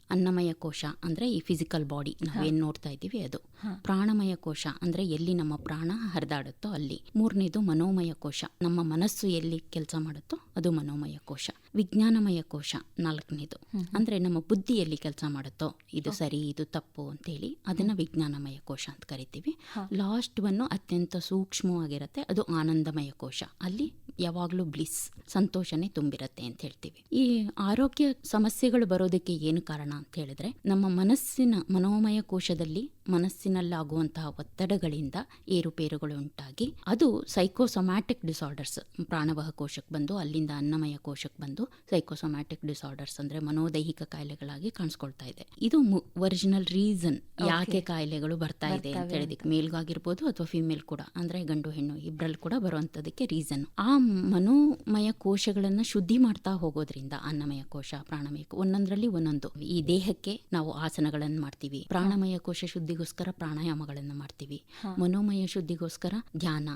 ಅನ್ನಮಯ ಕೋಶ ಅಂದ್ರೆ ಈ ಫಿಸಿಕಲ್ ಬಾಡಿ ನಾವೇನ್ ನೋಡ್ತಾ ಇದ್ದೀವಿ ಅದು. ಪ್ರಾಣಮಯ ಕೋಶ ಅಂದ್ರೆ ಎಲ್ಲಿ ನಮ್ಮ ಪ್ರಾಣ ಹರಿದಾಡುತ್ತೋ ಅಲ್ಲಿ. ಮೂರನೇದು ಮನೋಮಯ ಕೋಶ ನಮ್ಮ ಮನಸ್ಸು ಎಲ್ಲಿ ಕೆಲಸ ಮಾಡುತ್ತೋ ಅದು ಮನೋಮಯ ಕೋಶ. ವಿಜ್ಞಾನಮಯ ಕೋಶ ನಾಲ್ಕನೇದು ಅಂದ್ರೆ ನಮ್ಮ ಬುದ್ಧಿ ಎಲ್ಲಿ ಕೆಲಸ ಮಾಡುತ್ತೋ ಇದು ಸರಿ ಇದು ತಪ್ಪು ಅಂತ ಹೇಳಿ ಅದನ್ನ ವಿಜ್ಞಾನಮಯ ಕೋಶ ಅಂತ ಕರಿತೀವಿ. ಲಾಸ್ಟ್ ಅನ್ನು ಅತ್ಯಂತ ಸೂಕ್ಷ್ಮವಾಗಿರುತ್ತೆ ಅದು ಆನಂದಮಯ ಕೋಶ. ಅಲ್ಲಿ ಯಾವಾಗಲೂ ಬ್ಲಿಸ್ ಸಂತೋಷನೇ ತುಂಬಿರತ್ತೆ ಅಂತ ಹೇಳ್ತೀವಿ. ಈ ಆರೋಗ್ಯ ಸಮಸ್ಯೆಗಳು ಬರೋದಕ್ಕೆ ಏನು ಕಾರಣ ಅಂತ ಹೇಳಿದ್ರೆ, ನಮ್ಮ ಮನಸ್ಸಿನ ಮನೋಮಯ ಕೋಶದಲ್ಲಿ ಮನಸ್ಸಿನಲ್ಲಾಗುವಂತಹ ಒತ್ತಡಗಳಿಂದ ಏರುಪೇರುಗಳು ಉಂಟಾಗಿ ಅದು ಸೈಕೋಸೊಮ್ಯಾಟಿಕ್ ಡಿಸಾರ್ಡರ್ಸ್ ಪ್ರಾಣವಹ ಕೋಶಕ್ಕೆ ಬಂದು ಅಲ್ಲಿಂದ ಅನ್ನಮಯ ಕೋಶಕ್ಕೆ ಬಂದು ಸೈಕೋಸೊಮ್ಯಾಟಿಕ್ ಡಿಸಾರ್ಡರ್ಸ್ ಅಂದ್ರೆ ಮನೋದೈಹಿಕ ಕಾಯಿಲೆಗಳಾಗಿ ಕಾಣಿಸ್ಕೊಳ್ತಾ ಇದೆ. ಇದು ಒರಿಜಿನಲ್ ರೀಸನ್ ಯಾಕೆ ಕಾಯಿಲೆಗಳು ಬರ್ತಾ ಇದೆ ಅಂತ ಹೇಳಿದಕ್ಕೆ ಮೇಲ್ಗಾಗಿರ್ಬೋದು ಅಥವಾ ಫಿಮೇಲ್ ಕೂಡ ಅಂದ್ರೆ ಗಂಡು ಹೆಣ್ಣು ಇಬ್ಬರಲ್ಲಿ ಕೂಡ ಬರುವಂಥದಕ್ಕೆ ರೀಸನ್ ಆ ಮನೋಮಯ ಕೋಶಗಳನ್ನ ಶುದ್ಧಿ ಮಾಡ್ತಾ ಹೋಗೋದ್ರಿಂದ ಅನ್ನಮಯ ಕೋಶ ಪ್ರಾಣಮಯ ಒಂದೊಂದರಲ್ಲಿ ಒಂದೊಂದು. ಈ ದೇಹಕ್ಕೆ ನಾವು ಆಸನಗಳನ್ನು ಮಾಡ್ತೀವಿ. ಪ್ರಾಣಮಯ ಕೋಶ ಶುದ್ಧಿಗೋಸ್ಕರ ಪ್ರಾಣಾಯಾಮಗಳನ್ನು ಮಾಡ್ತೀವಿ. ಮನೋಮಯ ಶುದ್ಧಿಗೋಸ್ಕರ ಧ್ಯಾನ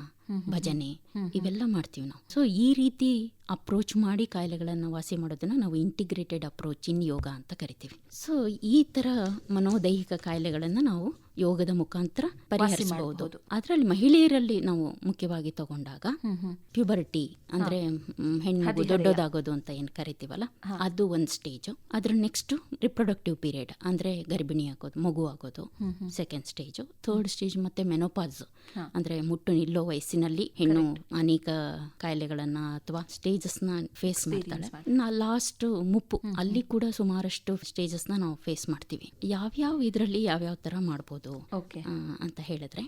ಭಜನೆ ಇವೆಲ್ಲ ಮಾಡ್ತೀವಿ ನಾವು. ಸೊ ಈ ರೀತಿ ಅಪ್ರೋಚ್ ಮಾಡಿ ಕಾಯಿಲೆಗಳನ್ನು ವಾಸಿ ಮಾಡೋದನ್ನ ನಾವು ಇಂಟಿಗ್ರೇಟೆಡ್ ಅಪ್ರೋಚ್ ಇನ್ ಯೋಗ ಅಂತ ಕರಿತೀವಿ. ಸೊ ಈ ತರ ಮನೋದೈಹಿಕ ಕಾಯಿಲೆಗಳನ್ನು ನಾವು ಯೋಗದ ಮುಖಾಂತರ ಪರಿಹರಿಸಬಹುದು. ಅದರಲ್ಲಿ ಮಹಿಳೆಯರಲ್ಲಿ ನಾವು ಮುಖ್ಯವಾಗಿ ತಗೊಂಡಾಗ ಪ್ಯೂಬರ್ಟಿ ಅಂದ್ರೆ ಹೆಣ್ಣು ದೊಡ್ಡದಾಗೋದು ಅಂತ ಏನ್ ಕರಿತೀವಲ್ಲ? ಅದು ಒಂದು ಸ್ಟೇಜ್ ಅದ್ರ ನೆಕ್ಸ್ಟ್ ರಿಪ್ರೊಡಕ್ಟಿವ್ ಪೀರಿಯಡ್ ಅಂದ್ರೆ ಗರ್ಭಿಣಿ ಆಗೋದು ಮಗು ಆಗೋದು ಸೆಕೆಂಡ್ ಸ್ಟೇಜ್ ಥರ್ಡ್ ಸ್ಟೇಜ್ ಮತ್ತೆ ಮೆನೋಪಾಸ್ ಅಂದ್ರೆ ಮುಟ್ಟು ನಿಲ್ಲೋ ವಯಸ್ಸಿನಲ್ಲಿ ಹೆಣ್ಣು ಅನೇಕ ಕಾಯಿಲೆಗಳನ್ನ ಅಥವಾ ಸ್ಟೇಜಸ್ನ ಫೇಸ್ ಮಾಡ್ತಾಳೆ ಲಾಸ್ಟ್ ಮುಪ್ಪು. ಅಲ್ಲಿ ಕೂಡ ಸುಮಾರಷ್ಟು ಸ್ಟೇಜಸ್ ನಾವು ಫೇಸ್ ಮಾಡ್ತೀವಿ. ಯಾವ್ಯಾವ ಇದರಲ್ಲಿ ಯಾವ್ಯಾವ ತರ ಮಾಡ್ಬೋದು? ಅಂತ ಹೇಳಿದ್ರೆ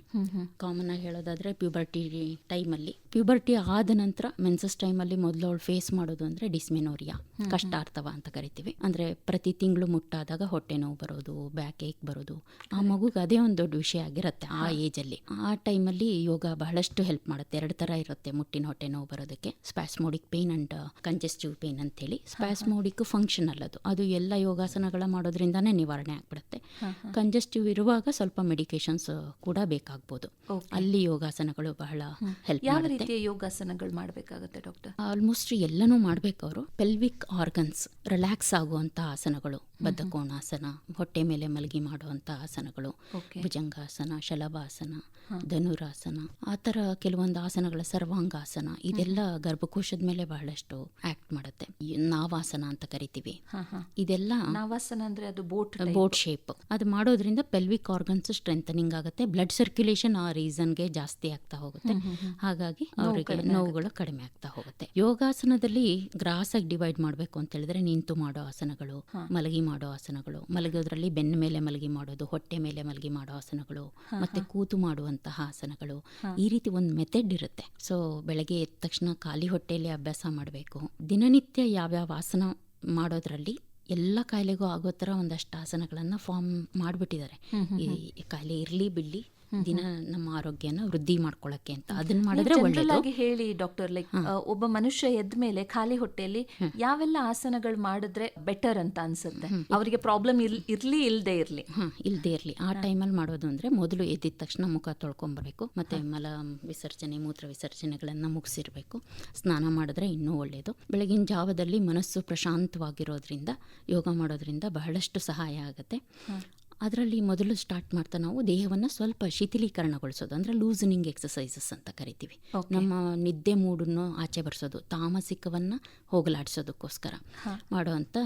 ಕಾಮನ್ ಆಗಿ ಹೇಳೋದಾದ್ರೆ ಪ್ಯೂಬರ್ಟಿ ಟೈಮಲ್ಲಿ ಪ್ಯೂಬರ್ಟಿ ಆದ ನಂತರ ಮೆನ್ಸಸ್ ಟೈಮಲ್ಲಿ ಮೊದಲು ಅವಳು ಫೇಸ್ ಮಾಡೋದು ಅಂದ್ರೆ ಡಿಸ್ಮೆನೋರಿಯಾ ಕಷ್ಟಾರ್ಥವ ಅಂತ ಕರಿತೀವಿ. ಅಂದ್ರೆ ಪ್ರತಿ ತಿಂಗಳು ಮುಟ್ಟಾದಾಗ ಹೊಟ್ಟೆ ನೋವು ಬರೋದು ಬ್ಯಾಕ್ ಏಕ್ ಬರೋದು. ಆ ಮಗುಗೆ ಅದೇ ಒಂದು ದೊಡ್ಡ ವಿಷಯ ಆಗಿರುತ್ತೆ ಆ ಏಜಲ್ಲಿ ಆ ಟೈಮಲ್ಲಿ ಯೋಗ ಬಹಳಷ್ಟು ಹೆಲ್ಪ್ ಮಾಡುತ್ತೆ. ಎರಡು ತರ ಇರುತ್ತೆ ಮುಟ್ಟಿನ ಹೊಟ್ಟೆ ನೋವು ಬರೋದಕ್ಕೆ. Spasmodic pain and congestive pain ಅಂತೇಳಿ ಸ್ಪ್ಯಾಸ್ಮೋಡಿಕ್ ಫಂಕ್ಷನಲ್ ಅದು. ಅದು ಎಲ್ಲ ಯೋಗಾಸನಗಳ ಮಾಡೋದ್ರಿಂದಾನೇ ನಿವಾರಣೆ ಆಗ್ಬಿಡುತ್ತೆ. ಕಂಜೆಸ್ಟಿವ್ ಇರುವಾಗ ಸ್ವಲ್ಪ ಮೆಡಿಕೇಶನ್ಸ್ ಕೂಡ ಬೇಕಾಗ್ಬೋದು. ಅಲ್ಲಿ ಯೋಗಾಸನಗಳು ಬಹಳ ಹೆಲ್ಪ್ ರೀತಿಯ ಯೋಗಾಸನಗಳು ಮಾಡಬೇಕಾಗುತ್ತೆ ಡಾಕ್ಟರ್? ಆಲ್ಮೋಸ್ಟ್ ಎಲ್ಲನೂ ಮಾಡ್ಬೇಕು ಅವರು. ಪೆಲ್ವಿಕ್ ಆರ್ಗನ್ಸ್ ರಿಲ್ಯಾಕ್ಸ್ ಆಗುವಂತ ಆಸನಗಳು ಬದ್ಧಕೋಣಾಸನ ಹೊಟ್ಟೆ ಮೇಲೆ ಮಲಗಿ ಮಾಡುವಂತ ಆಸನಗಳು ಭುಜಂಗಾಸನ ಶಲಭಾಸನ ಧನುರಾಸನ ಆ ಥರ ಕೆಲವೊಂದು ಆಸನಗಳ ಸರ್ವಾಂಗಾಸನ ಇದೆಲ್ಲ ಗರ್ಭಕೋಶದ ಮೇಲೆ ಬಹಳಷ್ಟು ಆಕ್ಟ್ ಮಾಡುತ್ತೆ. ನಾವಾಸನ ಅಂತ ಕರಿತೀವಿ. ಇದೆಲ್ಲ ನಾವಾಸನ ಅಂದ್ರೆ ಅದು ಬೋಟ್ ಬೋಟ್ ಶೇಪ್ ಅದು ಮಾಡೋದ್ರಿಂದ ಪೆಲ್ವಿಕ್ ಆರ್ಗನ್ಸ್ ಸ್ಟ್ರೆಂಥನಿಂಗ್ ಆಗುತ್ತೆ. ಬ್ಲಡ್ ಸರ್ಕ್ಯುಲೇಷನ್ ಆ ರೀಸನ್ಗೆ ಜಾಸ್ತಿ ಆಗ್ತಾ ಹೋಗುತ್ತೆ. ಹಾಗಾಗಿ ಅವರಿಗೆ ನೋವುಗಳು ಕಡಿಮೆ ಆಗ್ತಾ ಹೋಗುತ್ತೆ. ಯೋಗಾಸನದಲ್ಲಿ ಗ್ರಾಸ್ ಆಗಿ ಡಿವೈಡ್ ಮಾಡಬೇಕು ಅಂತ ಹೇಳಿದ್ರೆ ನಿಂತು ಮಾಡೋ ಆಸನಗಳು ಮಲಗಿ ಮಾಡೋ ಆಸನಗಳು ಮಲಗೋದ್ರಲ್ಲಿ ಬೆನ್ನ ಮೇಲೆ ಮಲಗಿ ಮಾಡೋದು ಹೊಟ್ಟೆ ಮೇಲೆ ಮಲಗಿ ಮಾಡೋ ಆಸನಗಳು ಮತ್ತೆ ಕೂತು ಮಾಡುವಂತಹ ಆಸನಗಳು. ಈ ರೀತಿ ಒಂದು ಮೆಥಡ್ ಇರುತ್ತೆ. ಸೊ ಬೆಳಗ್ಗೆ ಎದ್ದ ತಕ್ಷಣ ಖಾಲಿ ಹೊಟ್ಟೆಯಲ್ಲಿ ಅಭ್ಯಾಸ ಮಾಡಬೇಕು. ದಿನನಿತ್ಯ ಯಾವ್ಯಾವ ಆಸನ ಮಾಡೋದ್ರಲ್ಲಿ ಎಲ್ಲ ಕಾಯಿಲೆಗೂ ಆಗೋ ಥರ ಒಂದಷ್ಟು ಆಸನಗಳನ್ನು ಫಾರ್ಮ್ ಮಾಡಿಬಿಟ್ಟಿದ್ದಾರೆ. ಈ ಕಾಯಿಲೆ ಇರಲಿ ಬಿಡ್ಲಿ ದಿನ ನಮ್ಮ ಆರೋಗ್ಯನ ವೃದ್ಧಿ ಮಾಡ್ಕೊಳಕ್ಕೆ ಅಂತ. ಅದನ್ನ ಮಾಡಿದ್ರೆ ಒಳ್ಳೆಯದಾಗಿ ಒಳ್ಳೇದು ಹೇಳಿ ಡಾಕ್ಟರ್ ಲೈಕ್ ಒಬ್ಬ ಮನುಷ್ಯ ಎದ್ದ ಮೇಲೆ ಖಾಲಿ ಹೊಟ್ಟೆಯಲ್ಲಿ ಯಾವೆಲ್ಲ ಆಸನಗಳು ಮಾಡಿದ್ರೆ ಬೆಟರ್ ಅಂತ ಅನ್ಸುತ್ತೆ? ಅವರಿಗೆ ಪ್ರಾಬ್ಲಮ್ ಇರ್ಲಿ ಇಲ್ದೇ ಇರ್ಲಿ? ಇಲ್ಲದೆ ಇರಲಿ. ಆ ಟೈಮಲ್ಲಿ ಮಾಡೋದು ಅಂದ್ರೆ ಮೊದಲು ಎದ್ದಿದ ತಕ್ಷಣ ಮುಖ ತೊಳ್ಕೊಂಬರ್ಬೇಕು. ಮತ್ತೆ ಮಲ ವಿಸರ್ಜನೆ ಮೂತ್ರ ವಿಸರ್ಜನೆಗಳನ್ನು ಮುಗಿಸಿರ್ಬೇಕು. ಸ್ನಾನ ಮಾಡಿದ್ರೆ ಇನ್ನೂ ಒಳ್ಳೆಯದು ಬೆಳಗಿನ ಜಾವದಲ್ಲಿ ಮನಸ್ಸು ಪ್ರಶಾಂತವಾಗಿರೋದ್ರಿಂದ ಯೋಗ ಮಾಡೋದ್ರಿಂದ ಬಹಳಷ್ಟು ಸಹಾಯ ಆಗುತ್ತೆ. ಅದರಲ್ಲಿ ಮೊದಲು ಸ್ಟಾರ್ಟ್ ಮಾಡ್ತಾ ನಾವು ದೇಹವನ್ನು ಸ್ವಲ್ಪ ಶಿಥಿಲೀಕರಣಗೊಳಿಸೋದು ಅಂದರೆ ಲೂಸನಿಂಗ್ ಎಕ್ಸಸೈಸಸ್ ಅಂತ ಕರಿತೀವಿ. ನಮ್ಮ ನಿದ್ದೆ ಮೂಡನ್ನು ಆಚೆ ಬರ್ಸೋದು ತಾಮಸಿಕವನ್ನು ಹೋಗಲಾಡಿಸೋದಕ್ಕೋಸ್ಕರ ಮಾಡುವಂಥ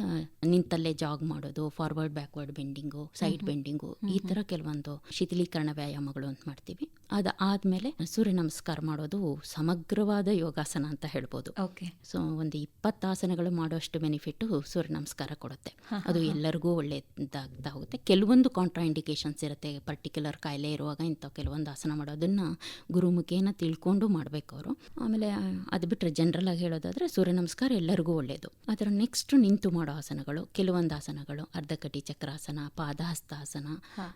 ನಿಂತಲ್ಲೇ ಜಾಗ್ ಮಾಡೋದು forward backward bending side bending ಈ ಥರ ಕೆಲವೊಂದು ಶಿಥಿಲೀಕರಣ ವ್ಯಾಯಾಮಗಳು ಅಂತ ಮಾಡ್ತೀವಿ. ಅದು ಆದಮೇಲೆ ಸೂರ್ಯ ನಮಸ್ಕಾರ ಮಾಡೋದು ಸಮಗ್ರವಾದ ಯೋಗಾಸನ ಅಂತ ಹೇಳ್ಬೋದು. ಓಕೆ ಸೊ ಒಂದು ಇಪ್ಪತ್ತು ಆಸನಗಳು ಮಾಡೋಷ್ಟು ಬೆನಿಫಿಟ್ಟು ಸೂರ್ಯ ನಮಸ್ಕಾರ ಕೊಡುತ್ತೆ ಅದು ಎಲ್ಲರಿಗೂ ಒಳ್ಳೆಯದಾಗ್ತಾ ಹೋಗುತ್ತೆ. ಕೆಲವೊಂದು ಕಾಂಟ್ರಾ ಇಂಡಿಕೇಶನ್ಸ್ ಇರುತ್ತೆ. ಪರ್ಟಿಕ್ಯುಲರ್ ಕಾಯಿಲೆ ಇರುವಾಗ ಇಂಥ ಕೆಲವೊಂದು ಆಸನ ಮಾಡೋದನ್ನ ಗುರುಮುಖೇನ ತಿಳ್ಕೊಂಡು ಮಾಡಬೇಕು ಅವರು. ಆಮೇಲೆ ಅದು ಬಿಟ್ಟರೆ ಜನರಲ್ ಆಗಿ ಹೇಳೋದಾದ್ರೆ ಸೂರ್ಯ ನಮಸ್ಕಾರ ಎಲ್ಲರಿಗೂ ಒಳ್ಳೆಯದು ಅದರ ನೆಕ್ಸ್ಟ್ ನಿಂತು ಮಾಡೋ ಆಸನಗಳು ಕೆಲವೊಂದು ಆಸನಗಳು ಅರ್ಧಕಟಿ ಚಕ್ರಾಸನ ಪಾದಹಸ್ತಾಸನ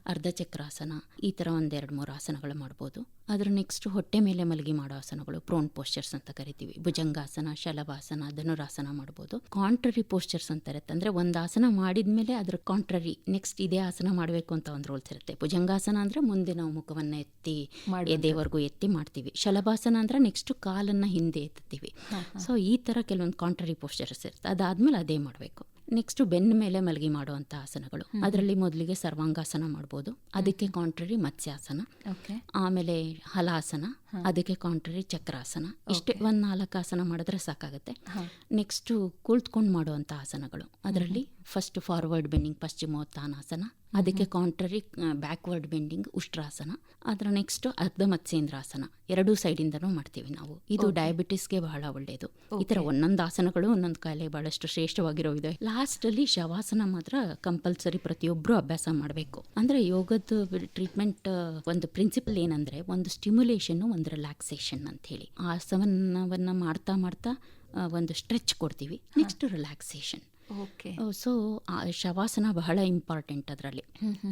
ಅರ್ಧ ಚಕ್ರಾಸನ ಈ ಥರ ಒಂದೆರಡು ಮೂರು ಆಸನಗಳು ಮಾಡ್ಬೋದು. ಅದರ ನೆಕ್ಸ್ಟ್ ಹೊಟ್ಟೆ ಮೇಲೆ ಮಲಗಿ ಮಾಡೋ ಆಸನಗಳು ಪ್ರೋನ್ ಪೋಸ್ಚರ್ಸ್ ಅಂತ ಕರಿತೀವಿ. ಭುಜಂಗಾಸನ ಶಲಭಾಸನ ಧನುರಾಸನ ಮಾಡ್ಬೋದು. ಕಾಂಟ್ರರಿ ಪೋಸ್ಚರ್ಸ್ ಅಂತ ಇರುತ್ತೆ. ಅಂದ್ರೆ ಒಂದು ಆಸನ ಮಾಡಿದ್ಮೇಲೆ ಅದರ ಕಾಂಟ್ರರಿ ನೆಕ್ಸ್ಟ್ ಇದೇ ಆಸನ ಮಾಡಬೇಕು ಅಂತ ಒಂದು ರೂಲ್ಸ್ ಇರುತ್ತೆ. ಭುಜಂಗಾಸನ ಅಂದ್ರೆ ಮುಂದೆ ನಾವು ಮುಖವನ್ನ ಎತ್ತಿ ಎದೆವರೆಗೂ ಎತ್ತಿ ಮಾಡ್ತೀವಿ. ಶಲಭಾಸನ ಅಂದ್ರೆ ನೆಕ್ಸ್ಟ್ ಕಾಲನ್ನ ಹಿಂದೆ ಎತ್ತೀವಿ. ಸೊ ಈ ತರ ಕೆಲವೊಂದು ಕಾಂಟ್ರರಿ ಪೋಸ್ಚರ್ಸ್ ಇರುತ್ತೆ. ಅದಾದ್ಮೇಲೆ ಅದೇ ಮಾಡಬೇಕು. ನೆಕ್ಸ್ಟ್ ಬೆನ್ನ ಮೇಲೆ ಮಲಗಿ ಮಾಡುವಂಥ ಆಸನಗಳು. ಅದರಲ್ಲಿ ಮೊದಲಿಗೆ ಸರ್ವಾಂಗಾಸನ ಮಾಡ್ಬೋದು. ಅದಕ್ಕೆ ಕಾಂಟ್ರರಿ ಮತ್ಸ್ಯಾಸನ. ಓಕೆ ಆಮೇಲೆ ಹಲಾಸನ. ಅದಕ್ಕೆ ಕಾಂಟ್ರರಿ ಚಕ್ರಾಸನ. ಇಷ್ಟೇ ಒಂದು ನಾಲ್ಕು ಆಸನ ಮಾಡಿದ್ರೆ ಸಾಕಾಗುತ್ತೆ. ನೆಕ್ಸ್ಟು ಕುಳಿತುಕೊಂಡು ಮಾಡುವಂಥ ಆಸನಗಳು. ಅದರಲ್ಲಿ ಫಸ್ಟ್ ಫಾರ್ವರ್ಡ್ ಬೆಂಡಿಂಗ್ ಪಶ್ಚಿಮೋತ್ತಾನಾಸನ ಅದಕ್ಕೆ ಕಾಂಟ್ರರಿ ಬ್ಯಾಕ್ವರ್ಡ್ ಬೆಂಡಿಂಗ್ ಉಷ್ಟ್ರಾಸನ. ಅದರ ನೆಕ್ಸ್ಟ್ ಅರ್ಧ ಮತ್ಸ್ಯೇಂದ್ರಾಸನ ಎರಡೂ ಸೈಡಿಂದನೂ ಮಾಡ್ತೀವಿ ನಾವು. ಇದು ಡಯಾಬಿಟಿಸ್ಗೆ ಬಹಳ ಒಳ್ಳೆಯದು ಈ ಥರ ಒಂದೊಂದು ಆಸನಗಳು ಒಂದೊಂದು ಕಾಯಿಲೆ ಬಹಳಷ್ಟು ಶ್ರೇಷ್ಠವಾಗಿರೋ ಇದೆ. ಲಾಸ್ಟಲ್ಲಿ ಶವಾಸನ ಮಾತ್ರ ಕಂಪಲ್ಸರಿ ಪ್ರತಿಯೊಬ್ಬರು ಅಭ್ಯಾಸ ಮಾಡಬೇಕು. ಅಂದರೆ ಯೋಗದ ಟ್ರೀಟ್ಮೆಂಟ್ ಒಂದು ಪ್ರಿನ್ಸಿಪಲ್ ಏನಂದರೆ ಒಂದು ಸ್ಟಿಮ್ಯುಲೇಷನ್ ಒಂದು ರಿಲ್ಯಾಕ್ಸೇಷನ್ ಅಂಥೇಳಿ. ಹೇಳಿ ಆಸನವನ್ನು ಮಾಡ್ತಾ ಮಾಡ್ತಾ ಒಂದು ಸ್ಟ್ರೆಚ್ ಕೊಡ್ತೀವಿ. Next relaxation. ಓಕೆ ಸೊ ಶವಾಸನ ಬಹಳ ಇಂಪಾರ್ಟೆಂಟ್ ಅದರಲ್ಲಿ.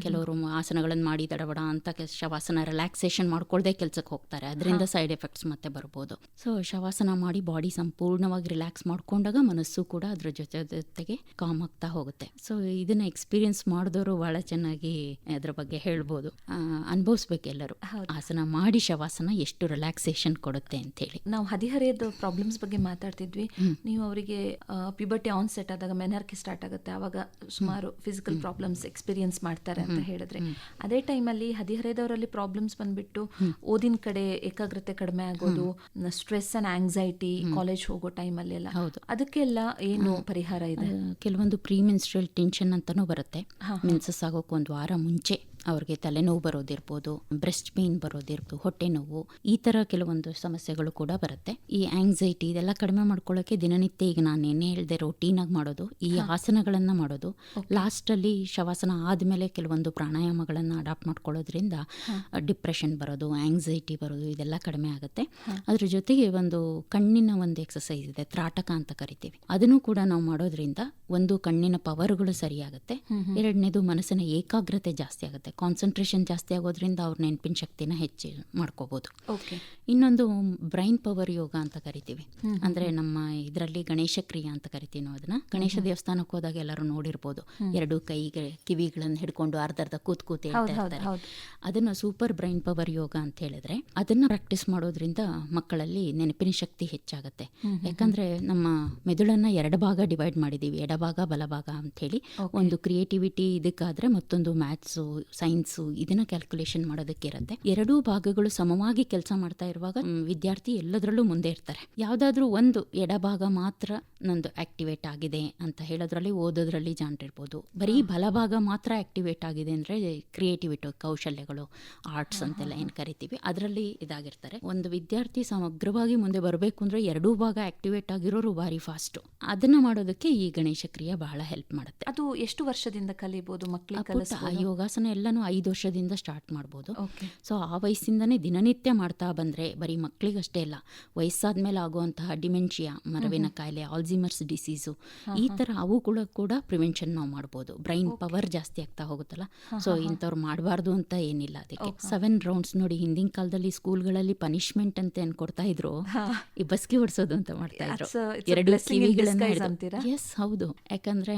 ಕೆಲವರು ಆಸನಗಳನ್ನು ಮಾಡಿ ತಡಬಡ ಅಂತ ಶವಾಸನ ರಿಲ್ಯಾಕ್ಸೇಷನ್ ಮಾಡ್ಕೊಳ್ಳದೆ ಕೆಲಸಕ್ಕೆ ಹೋಗ್ತಾರೆ. ಅದರಿಂದ ಸೈಡ್ ಎಫೆಕ್ಟ್ಸ್ ಮತ್ತೆ ಬರ್ಬೋದು. ಸೊ ಶವಾಸನ ಮಾಡಿ ಬಾಡಿ ಸಂಪೂರ್ಣವಾಗಿ ರಿಲ್ಯಾಕ್ಸ್ ಮಾಡ್ಕೊಂಡಾಗ ಮನಸ್ಸು ಕೂಡ ಅದ್ರ ಜೊತೆ ಜೊತೆಗೆ ಕಾಮ್ ಆಗ್ತಾ ಹೋಗುತ್ತೆ. ಸೊ ಇದನ್ನ ಎಕ್ಸ್ಪೀರಿಯನ್ಸ್ ಮಾಡಿದವರು ಬಹಳ ಚೆನ್ನಾಗಿ ಅದ್ರ ಬಗ್ಗೆ ಹೇಳ್ಬೋದು. ಅನುಭವಿಸ್ಬೇಕು ಎಲ್ಲರೂ. ಆಸನ ಮಾಡಿ ಶವಾಸನ ಎಷ್ಟು ರಿಲ್ಯಾಕ್ಸೇಷನ್ ಕೊಡುತ್ತೆ ಅಂತ ಹೇಳಿ ನಾವು ಹದಿಹರೆಯದ ಪ್ರಾಬ್ಲಮ್ಸ್ ಬಗ್ಗೆ ಮಾತಾಡ್ತಿದ್ವಿ. ನೀವು ಅವರಿಗೆ ಪಿಬರ್ಟಿ ಆನ್ ಸೆಟ್ ಆದಾಗ ಮೆನಾರ್ಕಿ ಸ್ಟಾರ್ಟ್ ಆಗುತ್ತೆ. ಆವಾಗ ಸುಮಾರು ಫಿಸಿಕಲ್ ಪ್ರಾಬ್ಲಮ್ಸ್ ಎಕ್ಸ್ಪೀರಿಯನ್ಸ್ ಮಾಡ್ತಾರೆ ಅಂತ ಹೇಳಿದ್ರೆ. ಅದೇ ಟೈಮಲ್ಲಿ ಹದಿಹರೆಯದವರಲ್ಲಿ ಪ್ರಾಬ್ಲಮ್ಸ್ ಬಂದ್ಬಿಟ್ಟು ಓದಿನ ಕಡೆ ಏಕಾಗ್ರತೆ ಕಡಿಮೆ ಆಗೋದು ಸ್ಟ್ರೆಸ್ ಅಂಡ್ ಆಂಗ್ಸೈಟಿ ಕಾಲೇಜ್ ಹೋಗೋ ಟೈಮಲ್ಲಿ ಎಲ್ಲ. ಹೌದು. ಅದಕ್ಕೆಲ್ಲ ಏನು ಪರಿಹಾರ ಇದೆ? ಕೆಲವೊಂದು ಪ್ರೀ ಟೆನ್ಷನ್ ಅಂತಾನೂ ಬರುತ್ತೆ. ಮೆನ್ಸಸ್ ಆಗೋಕೆ ಒಂದು ವಾರ ಮುಂಚೆ. ಅವ್ರಿಗೆ ತಲೆನೋವು ಬರೋದಿರ್ಬೋದು ಬ್ರೆಸ್ಟ್ ಪೇನ್ ಬರೋದಿರ್ಬೋದು ಹೊಟ್ಟೆ ನೋವು ಈ ಥರ ಕೆಲವೊಂದು ಸಮಸ್ಯೆಗಳು ಕೂಡ ಬರುತ್ತೆ. ಈ ಆಂಗ್ಸೈಟಿ ಇದೆಲ್ಲ ಕಡಿಮೆ ಮಾಡ್ಕೊಳ್ಳೋಕೆ ದಿನನಿತ್ಯ ಈಗ ನಾನು ಏನೇ ಹೇಳಿದೆ ರೊಟೀನಾಗಿ ಮಾಡೋದು ಈ ಆಸನಗಳನ್ನು ಮಾಡೋದು ಲಾಸ್ಟಲ್ಲಿ ಶವಾಸನ ಆದಮೇಲೆ ಕೆಲವೊಂದು ಪ್ರಾಣಾಯಾಮಗಳನ್ನು ಅಡಾಪ್ಟ್ ಮಾಡ್ಕೊಳ್ಳೋದ್ರಿಂದ ಡಿಪ್ರೆಷನ್ ಬರೋದು ಆಂಗ್ಸೈಟಿ ಬರೋದು ಇದೆಲ್ಲ ಕಡಿಮೆ ಆಗುತ್ತೆ. ಅದ್ರ ಜೊತೆಗೆ ಒಂದು ಕಣ್ಣಿನ ಒಂದು ಎಕ್ಸಸೈಸ್ ಇದೆ ತ್ರಾಟಕ ಅಂತ ಕರಿತೀವಿ. ಅದನ್ನು ಕೂಡ ನಾವು ಮಾಡೋದ್ರಿಂದ ಒಂದು ಕಣ್ಣಿನ ಪವರ್ಗಳು ಸರಿಯಾಗುತ್ತೆ. ಎರಡನೇದು ಮನಸ್ಸಿನ ಏಕಾಗ್ರತೆ ಜಾಸ್ತಿ ಆಗುತ್ತೆ. ಕಾನ್ಸಂಟ್ರೇಷನ್ ಜಾಸ್ತಿ ಆಗೋದ್ರಿಂದ ಅವ್ರ ನೆನಪಿನ ಶಕ್ತಿನ ಹೆಚ್ಚು ಮಾಡ್ಕೋಬಹುದು ಓಕೆ ಇನ್ನೊಂದು ಬ್ರೈನ್ ಪವರ್ ಯೋಗ ಅಂತ ಕರಿತೀವಿ. ಅಂದ್ರೆ ನಮ್ಮ ಇದರಲ್ಲಿ ಗಣೇಶ ಕ್ರಿಯೆ ಅಂತ ಕರಿತೀವಿ ನಾವು ಅದನ್ನ. ಗಣೇಶ ದೇವಸ್ಥಾನಕ್ಕೆ ಹೋದಾಗ ಎಲ್ಲರೂ ನೋಡಿರ್ಬೋದು. ಎರಡು ಕೈಗೆ ಕಿವಿಗಳನ್ನು ಹಿಡ್ಕೊಂಡು ಅರ್ಧ ಅರ್ಧ ಕೂತ್ ಕೂತ್ ಹೇಳ್ತಾ ಇರ್ತಾರೆ. ಅದನ್ನ ಸೂಪರ್ ಬ್ರೈನ್ ಪವರ್ ಯೋಗ ಅಂತ ಹೇಳಿದ್ರೆ ಅದನ್ನ ಪ್ರಾಕ್ಟೀಸ್ ಮಾಡೋದ್ರಿಂದ ಮಕ್ಕಳಲ್ಲಿ ನೆನಪಿನ ಶಕ್ತಿ ಹೆಚ್ಚಾಗುತ್ತೆ. ಯಾಕಂದ್ರೆ ನಮ್ಮ ಮೆದುಳನ್ನ ಎರಡು ಭಾಗ ಡಿವೈಡ್ ಮಾಡಿದೀವಿ. ಎಡಭಾಗ ಬಲಭಾಗ ಅಂತ ಹೇಳಿ. ಒಂದು ಕ್ರಿಯೇಟಿವಿಟಿ ಇದಕ್ಕಾದ್ರೆ ಮತ್ತೊಂದು ಮ್ಯಾಥ್ಸು ಸೈನ್ಸು ಇದನ್ನ ಕ್ಯಾಲ್ಕುಲೇಷನ್ ಮಾಡೋದಕ್ಕೆ ಇರುತ್ತೆ. ಎರಡೂ ಭಾಗಗಳು ಸಮವಾಗಿ ಕೆಲಸ ಮಾಡ್ತಾ ಇರುವಾಗ ವಿದ್ಯಾರ್ಥಿ ಎಲ್ಲದರಲ್ಲೂ ಮುಂದೆ ಇರ್ತಾರೆ. ಯಾವುದಾದ್ರೂ ಒಂದು ಎಡಭಾಗ ಮಾತ್ರ ನಂದು ಆಕ್ಟಿವೇಟ್ ಆಗಿದೆ ಅಂತ ಹೇಳೋದ್ರಲ್ಲಿ ಓದೋದ್ರಲ್ಲಿ ಜಾಣ್ರಿರ್ಬೋದು ಬರೀ ಬಲಭಾಗ ಮಾತ್ರ ಆಕ್ಟಿವೇಟ್ ಆಗಿದೆ ಅಂದ್ರೆ ಕ್ರಿಯೇಟಿವಿಟಿ ಕೌಶಲ್ಯಗಳು ಆರ್ಟ್ಸ್ ಅಂತೆಲ್ಲ ಏನು ಕರಿತೀವಿ ಅದರಲ್ಲಿ ಇದಾಗಿರ್ತಾರೆ. ಒಂದು ವಿದ್ಯಾರ್ಥಿ ಸಮಗ್ರವಾಗಿ ಮುಂದೆ ಬರಬೇಕು ಅಂದ್ರೆ ಎರಡೂ ಭಾಗ ಆಕ್ಟಿವೇಟ್ ಆಗಿರೋರು ಭಾರಿ ಫಾಸ್ಟು ಅದನ್ನ ಮಾಡೋದಕ್ಕೆ ಈ ಗಣೇಶ ಕ್ರಿಯೆ ಬಹಳ ಹೆಲ್ಪ್ ಮಾಡುತ್ತೆ. ಅದು ಎಷ್ಟು ವರ್ಷದಿಂದ ಕಲಿಬಹುದು ಮಕ್ಕಳ ಯೋಗಾಸನ ಎಲ್ಲ ಎಲ್ಲಾನು ಐದು ವರ್ಷದಿಂದ ಸ್ಟಾರ್ಟ್ ಮಾಡ್ಬೋದು. ಸೊ ಆ ವಯಸ್ಸಿಂದನೇ ದಿನನಿತ್ಯ ಮಾಡ್ತಾ ಬಂದರೆ ಬರೀ ಮಕ್ಕಳಿಗಷ್ಟೇ ಇಲ್ಲ ವಯಸ್ಸಾದ್ಮೇಲೆ ಆಗುವಂತಹ ಡಿಮೆನ್ಷಿಯಾ ಮರವಿನ ಕಾಯಿಲೆ ಆಲ್ಝಿಮರ್ಸ್ ಡಿಸೀಸು ಈ ಥರ ಅವು ಕೂಡ ಕೂಡ ಪ್ರಿವೆನ್ಷನ್ ನಾವು ಮಾಡ್ಬೋದು. ಬ್ರೈನ್ ಪವರ್ ಜಾಸ್ತಿ ಆಗ್ತಾ ಹೋಗುತ್ತಲ್ಲ? ಸೊ ಇಂಥವ್ರು ಮಾಡಬಾರ್ದು ಅಂತ ಏನಿಲ್ಲ ಅದಕ್ಕೆ. ಸೆವೆನ್ ರೌಂಡ್ಸ್ ನೋಡಿ ಹಿಂದಿನ ಕಾಲದಲ್ಲಿ ಸ್ಕೂಲ್ಗಳಲ್ಲಿ ಪನಿಷ್ಮೆಂಟ್ ಅಂತ ಏನು ಕೊಡ್ತಾ ಇದ್ರು ಈ ಬಸ್ಕಿ ಹೊಡ್ಸೋದು ಅಂತ ಮಾಡ್ತಾ ಇದ್ರು. ಎರಡು ಕಿವಿಗಳನ್ನ? ಎಸ್ ಹೌದು. ಯಾಕಂದ್ರೆ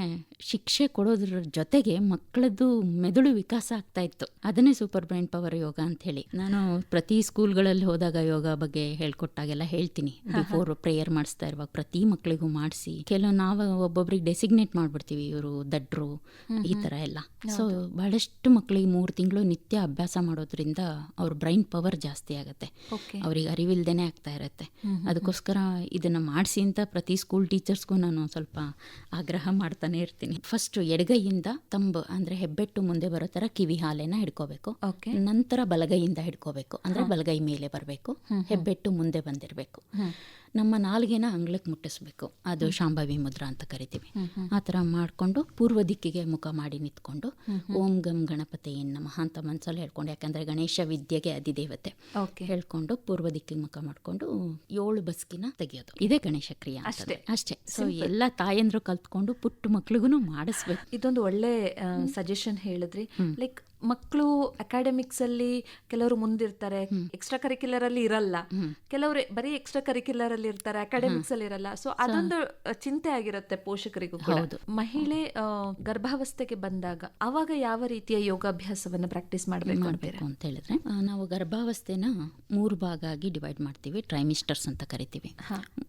ಶಿಕ್ಷೆ ಕೊಡೋದ್ರ ಜೊತೆಗೆ ಮಕ್ಕಳದ್ದು ಮೆದುಳು ವಿಕಾಸ ಆಗ್ತಾ ಇತ್ತು. ಅದನ್ನೇ ಸೂಪರ್ ಬ್ರೈನ್ ಪವರ್ ಯೋಗ ಅಂತ ಹೇಳಿ. ನಾನು ಪ್ರತಿ ಸ್ಕೂಲ್ಗಳಲ್ಲಿ ಹೋದಾಗ ಯೋಗ ಬಗ್ಗೆ ಹೇಳ್ಕೊಟ್ಟಾಗೆಲ್ಲ ಹೇಳ್ತೀನಿ. ಬಿಫೋರ್ ಪ್ರೇಯರ್ ಮಾಡಿಸ್ತಾ ಇರುವಾಗ ಪ್ರತಿ ಮಕ್ಕಳಿಗೂ ಮಾಡಿಸಿ. ಕೆಲವು ನಾವು ಒಬ್ಬೊಬ್ರಿಗೆ ಡೆಸಿಗ್ನೇಟ್ ಮಾಡ್ಬಿಡ್ತೀವಿ ಇವರು ದಡ್ರು ಈ ತರ ಎಲ್ಲ. ಸೊ ಬಹಳಷ್ಟು ಮಕ್ಕಳಿಗೆ ಮೂರು ತಿಂಗಳು ನಿತ್ಯ ಅಭ್ಯಾಸ ಮಾಡೋದ್ರಿಂದ ಅವ್ರ ಬ್ರೈನ್ ಪವರ್ ಜಾಸ್ತಿ ಆಗುತ್ತೆ. ಅವ್ರಿಗೆ ಅರಿವಿಲ್ದೇನೆ ಆಗ್ತಾ ಇರುತ್ತೆ. ಅದಕ್ಕೋಸ್ಕರ ಇದನ್ನ ಮಾಡಿಸಿ ಅಂತ ಪ್ರತಿ ಸ್ಕೂಲ್ ಟೀಚರ್ಸ್ಗೂ ನಾನು ಸ್ವಲ್ಪ ಆಗ್ರಹ ಮಾಡ್ತಾನೆ ಇರ್ತೀನಿ. ಫಸ್ಟ್ ಎಡಗೈಯಿಂದ ತಂಬ ಅಂದ್ರೆ ಹೆಬ್ಬೆಟ್ಟು ಮುಂದೆ ಬರೋ ತರ ಕಿವಿ ಹಾಲೆನ ಹಿಡ್ಕೋಬೇಕು. ಓಕೆ ನಂತರ ಬಲಗೈಯಿಂದ ಹಿಡ್ಕೋಬೇಕು. ಅಂದ್ರೆ ಬಲಗೈ ಮೇಲೆ ಬರಬೇಕು. ಹೆಬ್ಬೆಟ್ಟು ಮುಂದೆ ಬಂದಿರಬೇಕು. ನಮ್ಮ ನಾಲ್ಗೆನ ಅಂಗಳಕ್ಕೆ ಮುಟ್ಟಿಸ್ಬೇಕು. ಅದು ಶಾಂಭವಿ ಮುದ್ರ ಅಂತ ಕರಿತೀವಿ. ಆ ಥರ ಮಾಡಿಕೊಂಡು ಪೂರ್ವ ದಿಕ್ಕಿಗೆ ಮುಖ ಮಾಡಿ ನಿಂತ್ಕೊಂಡು ಓಂ ಗಂ ಗಣಪತಿ ನಮ್ಮ ಅಂತ ಮನ್ಸಲ್ಲಿ ಹೇಳ್ಕೊಂಡು ಯಾಕಂದ್ರೆ ಗಣೇಶ ವಿದ್ಯೆಗೆ ಅಧಿದೇವತೆ. ಓಕೆ. ಹೇಳ್ಕೊಂಡು ಪೂರ್ವ ದಿಕ್ಕಿಗೆ ಮುಖ ಮಾಡ್ಕೊಂಡು ಏಳು ಬಸ್ಕಿನ ತೆಗೆಯೋದು. ಇದೇ ಗಣೇಶ ಕ್ರಿಯೆ ಅಷ್ಟೇ. ಅಷ್ಟೇ. ಅಷ್ಟೇ ಸೊ ಎಲ್ಲ ತಾಯಂದ್ರು ಕಲ್ತ್ಕೊಂಡು ಪುಟ್ಟ ಮಕ್ಳಿಗೂ ಮಾಡಿಸ್ಬೇಕು. ಇದೊಂದು ಒಳ್ಳೆ ಸಜೆಷನ್ ಹೇಳಿದ್ರಿ. ಲೈಕ್ ಮಕ್ಕಳು ಅಕಾಡೆಮಿಕ್ಸ್ ಅಲ್ಲಿ ಕೆಲವರು ಮುಂದಿರ್ತಾರೆ. ಎಕ್ಸ್ಟ್ರಾ ಕರಿಕ್ಯುಲರ್ ಅಲ್ಲಿ ಇರಲ್ಲ. ಕೆಲವರು ಬರೀ ಎಕ್ಸ್ಟ್ರಾ ಕರಿಕ್ಯುಲರ್ ಅಲ್ಲಿ ಇರ್ತಾರೆ ಅಕಾಡೆಮಿಕ್ಸ್ ಅಲ್ಲಿ ಇರಲ್ಲ. ಸೊ ಅದೊಂದು ಚಿಂತೆ ಆಗಿರುತ್ತೆ ಪೋಷಕರಿಗೂ ಕೂಡ. ಹೌದು. ಮಹಿಳೆ ಗರ್ಭಾವಸ್ಥೆಗೆ ಬಂದಾಗ ಅವಾಗ ಯಾವ ರೀತಿಯ ಯೋಗಾಭ್ಯಾಸವನ್ನ ಪ್ರಾಕ್ಟೀಸ್ ಮಾಡಬೇಕು ಮಾಡಬೇಕು ಅಂತ ಹೇಳಿದ್ರೆ ನಾವು ಗರ್ಭಾವಸ್ಥೆನ ಮೂರು ಭಾಗ ಆಗಿ ಡಿವೈಡ್ ಮಾಡ್ತೀವಿ. ಟ್ರೈಮಿಸ್ಟರ್ಸ್ ಅಂತ ಕರಿತೀವಿ.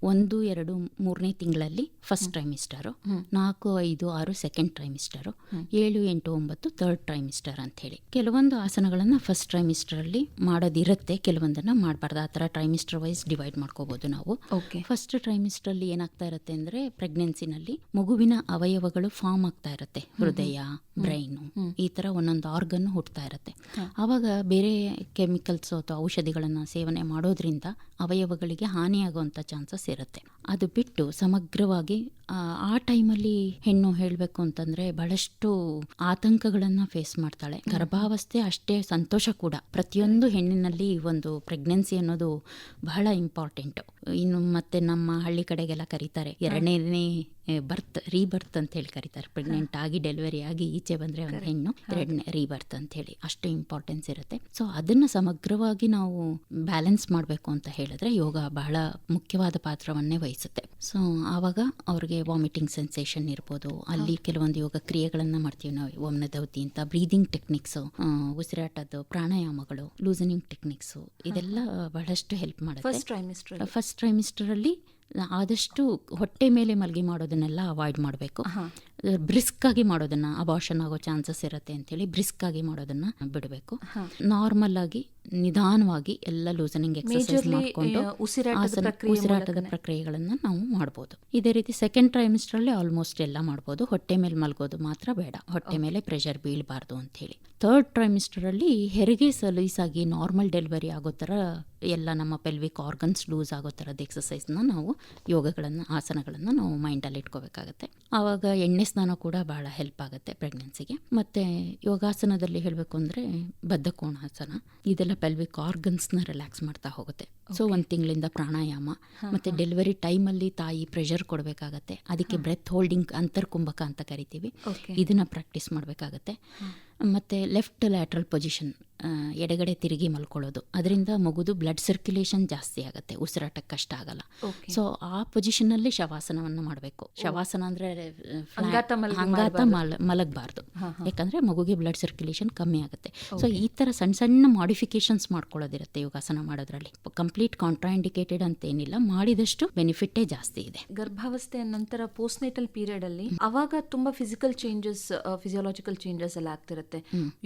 ಒಂದು ಎರಡು ಮೂರನೇ ತಿಂಗಳಲ್ಲಿ ಫಸ್ಟ್ ಟ್ರೈಮಿಸ್ಟರ್ ನಾಲ್ಕು ಐದು ಆರು ಸೆಕೆಂಡ್ ಟ್ರೈಮಿಸ್ಟರ್ ಏಳು ಎಂಟು ಒಂಬತ್ತು ಥರ್ಡ್ ಟ್ರೈಮಿಸ್ಟರ್ ಅಂತ. ಹೇಳಿ ಕೆಲವೊಂದು ಆಸನಗಳನ್ನು ಫಸ್ಟ್ ಟ್ರೈಮಿಸ್ಟರಲ್ಲಿ ಮಾಡೋದಿರುತ್ತೆ ಕೆಲವೊಂದನ್ನು ಮಾಡಬಾರ್ದು. ಆ ಥರ ಟ್ರೈಮಿಸ್ಟರ್ ವೈಸ್ ಡಿವೈಡ್ ಮಾಡ್ಕೋಬೋದು ನಾವು. ಓಕೆ ಫಸ್ಟ್ ಟ್ರೈಮಿಸ್ಟ್ರಲ್ಲಿ ಏನಾಗ್ತಾ ಇರುತ್ತೆ ಅಂದರೆ ಪ್ರೆಗ್ನೆನ್ಸಿನಲ್ಲಿ ಮಗುವಿನ ಅವಯವಗಳು ಫಾರ್ಮ್ ಆಗ್ತಾ ಇರುತ್ತೆ. ಹೃದಯ ಬ್ರೈನು ಈ ಥರ ಒಂದೊಂದು ಆರ್ಗನ್ ಹುಟ್ಟುತ್ತಾ ಇರುತ್ತೆ. ಆವಾಗ ಬೇರೆ ಕೆಮಿಕಲ್ಸ್ ಅಥವಾ ಔಷಧಿಗಳನ್ನು ಸೇವನೆ ಮಾಡೋದ್ರಿಂದ ಅವಯವಗಳಿಗೆ ಹಾನಿಯಾಗುವಂಥ ಚಾನ್ಸಸ್ ಇರುತ್ತೆ. ಅದು ಬಿಟ್ಟು ಸಮಗ್ರವಾಗಿ ಆ, ಟೈಮಲ್ಲಿ ಹೆಣ್ಣು ಹೇಳಬೇಕು ಅಂತಂದ್ರೆ ಬಹಳಷ್ಟು ಆತಂಕಗಳನ್ನು ಫೇಸ್ ಮಾಡ್ತಾಳೆ. ಗರ್ಭಾವಸ್ಥೆ ಅಷ್ಟೇ ಸಂತೋಷ ಕೂಡ. ಪ್ರತಿಯೊಂದು ಹೆಣ್ಣಿನಲ್ಲಿ ಒಂದು ಪ್ರೆಗ್ನೆನ್ಸಿ ಅನ್ನೋದು ಬಹಳ ಇಂಪಾರ್ಟೆಂಟ್ ಇನ್ನು ಮತ್ತೆ ನಮ್ಮ ಹಳ್ಳಿ ಕಡೆಗೆಲ್ಲ ಕರೀತಾರೆ. ಎರಡನೇ ಬರ್ತ್ ರೀಬರ್ತ್ ಅಂತ ಹೇಳಿ ಕರೀತಾರೆ. ಪ್ರೆಗ್ನೆಂಟ್ ಆಗಿ ಡೆಲಿವರಿ ಆಗಿ ಈಚೆ ಬಂದರೆ ಒಂದು ಹೆಣ್ಣು ಎರಡನೇ ರೀಬರ್ತ್ ಅಂತ ಹೇಳಿ. ಅಷ್ಟು ಇಂಪಾರ್ಟೆನ್ಸ್ ಇರುತ್ತೆ. ಸೊ ಅದನ್ನು ಸಮಗ್ರವಾಗಿ ನಾವು ಬ್ಯಾಲೆನ್ಸ್ ಮಾಡಬೇಕು ಅಂತ ಹೇಳಿದ್ರೆ ಯೋಗ ಬಹಳ ಮುಖ್ಯವಾದ ಪಾತ್ರವನ್ನೇ ವಹಿಸುತ್ತೆ. ಸೊ ಆವಾಗ ಅವ್ರಿಗೆ ವಾಮಿಟಿಂಗ್ ಸೆನ್ಸೇಷನ್ ಇರ್ಬೋದು. ಅಲ್ಲಿ ಕೆಲವೊಂದು ಯೋಗ ಕ್ರಿಯೆಗಳನ್ನು ಮಾಡ್ತೀವಿ ನಾವು. ಒಮ್ನದವತಿ ಅಂತ ಬ್ರೀದಿಂಗ್ ಟೆಕ್ನಿಕ್ಸ್ ಉಸಿರಾಟದ್ದು ಪ್ರಾಣಾಯಾಮಗಳು ಲೂಸನಿಂಗ್ ಟೆಕ್ನಿಕ್ಸ್ ಇದೆಲ್ಲ ಬಹಳಷ್ಟು ಹೆಲ್ಪ್ ಮಾಡುತ್ತೆ. ಫಸ್ಟ್ ಟ್ರೈಮಿಸ್ಟರ್ ಫಸ್ಟ್ ಟ್ರೈಮಿಸ್ಟರಲ್ಲಿ ಆದಷ್ಟು ಹೊಟ್ಟೆ ಮೇಲೆ ಮಲಗಿ ಮಾಡೋದನ್ನೆಲ್ಲ ಅವಾಯ್ಡ್ ಮಾಡಬೇಕು. ಬ್ರಿಸ್ಕ್ ಆಗಿ ಮಾಡೋದನ್ನ ಅಬಾರ್ಷನ್ ಆಗೋ ಚಾನ್ಸಸ್ ಇರುತ್ತೆ ಅಂತೇಳಿ ಬ್ರಿಸ್ಕ್ ಆಗಿ ಮಾಡೋದನ್ನ ಬಿಡಬೇಕು. ನಾರ್ಮಲ್ ಆಗಿ ನಿಧಾನವಾಗಿ ಎಲ್ಲ ಲೂಸನಿಂಗ್ ಎಕ್ಸರ್ಸೈಸ್ ಮಾಡಿಕೊಂಡು ಉಸಿರಾಟದ ಪ್ರಕ್ರಿಯೆಗಳನ್ನ ಪ್ರಕ್ರಿಯೆಗಳನ್ನು ನಾವು ಮಾಡ್ಬೋದು. ಇದೇ ರೀತಿ ಸೆಕೆಂಡ್ ಟ್ರೈಮಿಸ್ಟ್ರಲ್ಲಿ ಆಲ್ಮೋಸ್ಟ್ ಎಲ್ಲ ಮಾಡ್ಬೋದು. ಹೊಟ್ಟೆ ಮೇಲೆ ಮಲಗೋದು ಮಾತ್ರ ಬೇಡ. ಹೊಟ್ಟೆ ಮೇಲೆ ಪ್ರೆಷರ್ ಬೀಳಬಾರ್ದು ಅಂತ ಹೇಳಿ ಥರ್ಡ್ ಟ್ರೈಮಿಸ್ಟರಲ್ಲಿ ಹೆರಿಗೆ ಸಲೀಸಾಗಿ ನಾರ್ಮಲ್ ಡೆಲಿವರಿ ಆಗೋ ಥರ ಎಲ್ಲ ನಮ್ಮ ಪೆಲ್ವಿಕ್ ಆರ್ಗನ್ಸ್ ಲೂಸ್ ಆಗೋ ಥರದ ಎಕ್ಸಸೈಸ್ನ ನಾವು ಯೋಗಗಳನ್ನು ಆಸನಗಳನ್ನು ನಾವು ಮೈಂಡಲ್ಲಿ ಇಟ್ಕೋಬೇಕಾಗತ್ತೆ. ಆವಾಗ ಎಣ್ಣೆ ಸ್ನಾನ ಕೂಡ ಭಾಳ ಹೆಲ್ಪ್ ಆಗುತ್ತೆ ಪ್ರೆಗ್ನೆನ್ಸಿಗೆ ಮತ್ತು ಯೋಗಾಸನದಲ್ಲಿ ಹೇಳಬೇಕು ಅಂದರೆ ಬದ್ಧಕೋಣಾಸನ. ಇದೆಲ್ಲ ಪೆಲ್ವಿಕ್ ಆರ್ಗನ್ಸ್ನ ರಿಲ್ಯಾಕ್ಸ್ ಮಾಡ್ತಾ ಹೋಗುತ್ತೆ. ಸೊ ಒಂದು ತಿಂಗಳಿಂದ ಪ್ರಾಣಾಯಾಮ ಮತ್ತು ಡೆಲಿವರಿ ಟೈಮಲ್ಲಿ ತಾಯಿ ಪ್ರೆಷರ್ ಕೊಡಬೇಕಾಗತ್ತೆ. ಅದಕ್ಕೆ ಬ್ರೆತ್ ಹೋಲ್ಡಿಂಗ್ ಅಂತರ್ಕುಂಭಕ ಅಂತ ಕರಿತೀವಿ. ಇದನ್ನು ಇದನ್ನ ಪ್ರಾಕ್ಟೀಸ್ ಮಾಡಬೇಕಾಗತ್ತೆ. ಮತ್ತು ಲೆಫ್ಟ್ ಲ್ಯಾಟ್ರಲ್ ಪೊಸಿಷನ್ ಎಡಗಡೆ ತಿರುಗಿ ಮಲ್ಕೊಳ್ಳೋದು. ಅದರಿಂದ ಮಗುದು ಬ್ಲಡ್ ಸರ್ಕ್ಯುಲೇಷನ್ ಜಾಸ್ತಿ ಆಗುತ್ತೆ. ಉಸಿರಾಟಕ್ಕೆ ಕಷ್ಟ ಆಗಲ್ಲ. ಸೊ ಆ ಪೊಸಿಷನ್ನಲ್ಲಿ ಶವಾಸನವನ್ನು ಮಾಡಬೇಕು. ಶವಾಸನ ಅಂದರೆ ಹಂಗಾತ ಮಲ ಮಲಗಬಾರ್ದು. ಯಾಕಂದರೆ ಮಗುಗೆ ಬ್ಲಡ್ ಸರ್ಕ್ಯುಲೇಷನ್ ಕಮ್ಮಿ ಆಗುತ್ತೆ. ಸೊ ಈ ಥರ ಸಣ್ಣ ಸಣ್ಣ ಮಾಡಿಫಿಕೇಶನ್ಸ್ ಮಾಡ್ಕೊಳ್ಳೋದಿರುತ್ತೆ ಯೋಗಾಸನ ಮಾಡೋದ್ರಲ್ಲಿ. ಕಂಪ್ಲೀಟ್ ಕಾಂಟ್ರಾಇಂಡಿಕೇಟೆಡ್ ಅಂತ ಏನಿಲ್ಲ ಮಾಡಿದಷ್ಟು ಬೆನಿಫಿಟ್ಟೇ ಜಾಸ್ತಿ ಇದೆ. ಗರ್ಭಾವಸ್ಥೆಯ ನಂತರ ಪೋಸ್ಟ್ನೇಟಲ್ ಪೀರಿಯಡ್ ಅಲ್ಲಿ ಅವಾಗ ತುಂಬಾ ಫಿಸಿಕಲ್ ಚೇಂಜಸ್ ಫಿಸಿಯಾಲಜಿಕಲ್ ಚೇಂಜಸ್ ಎಲ್ಲ ಆಗ್ತಿರುತ್ತೆ.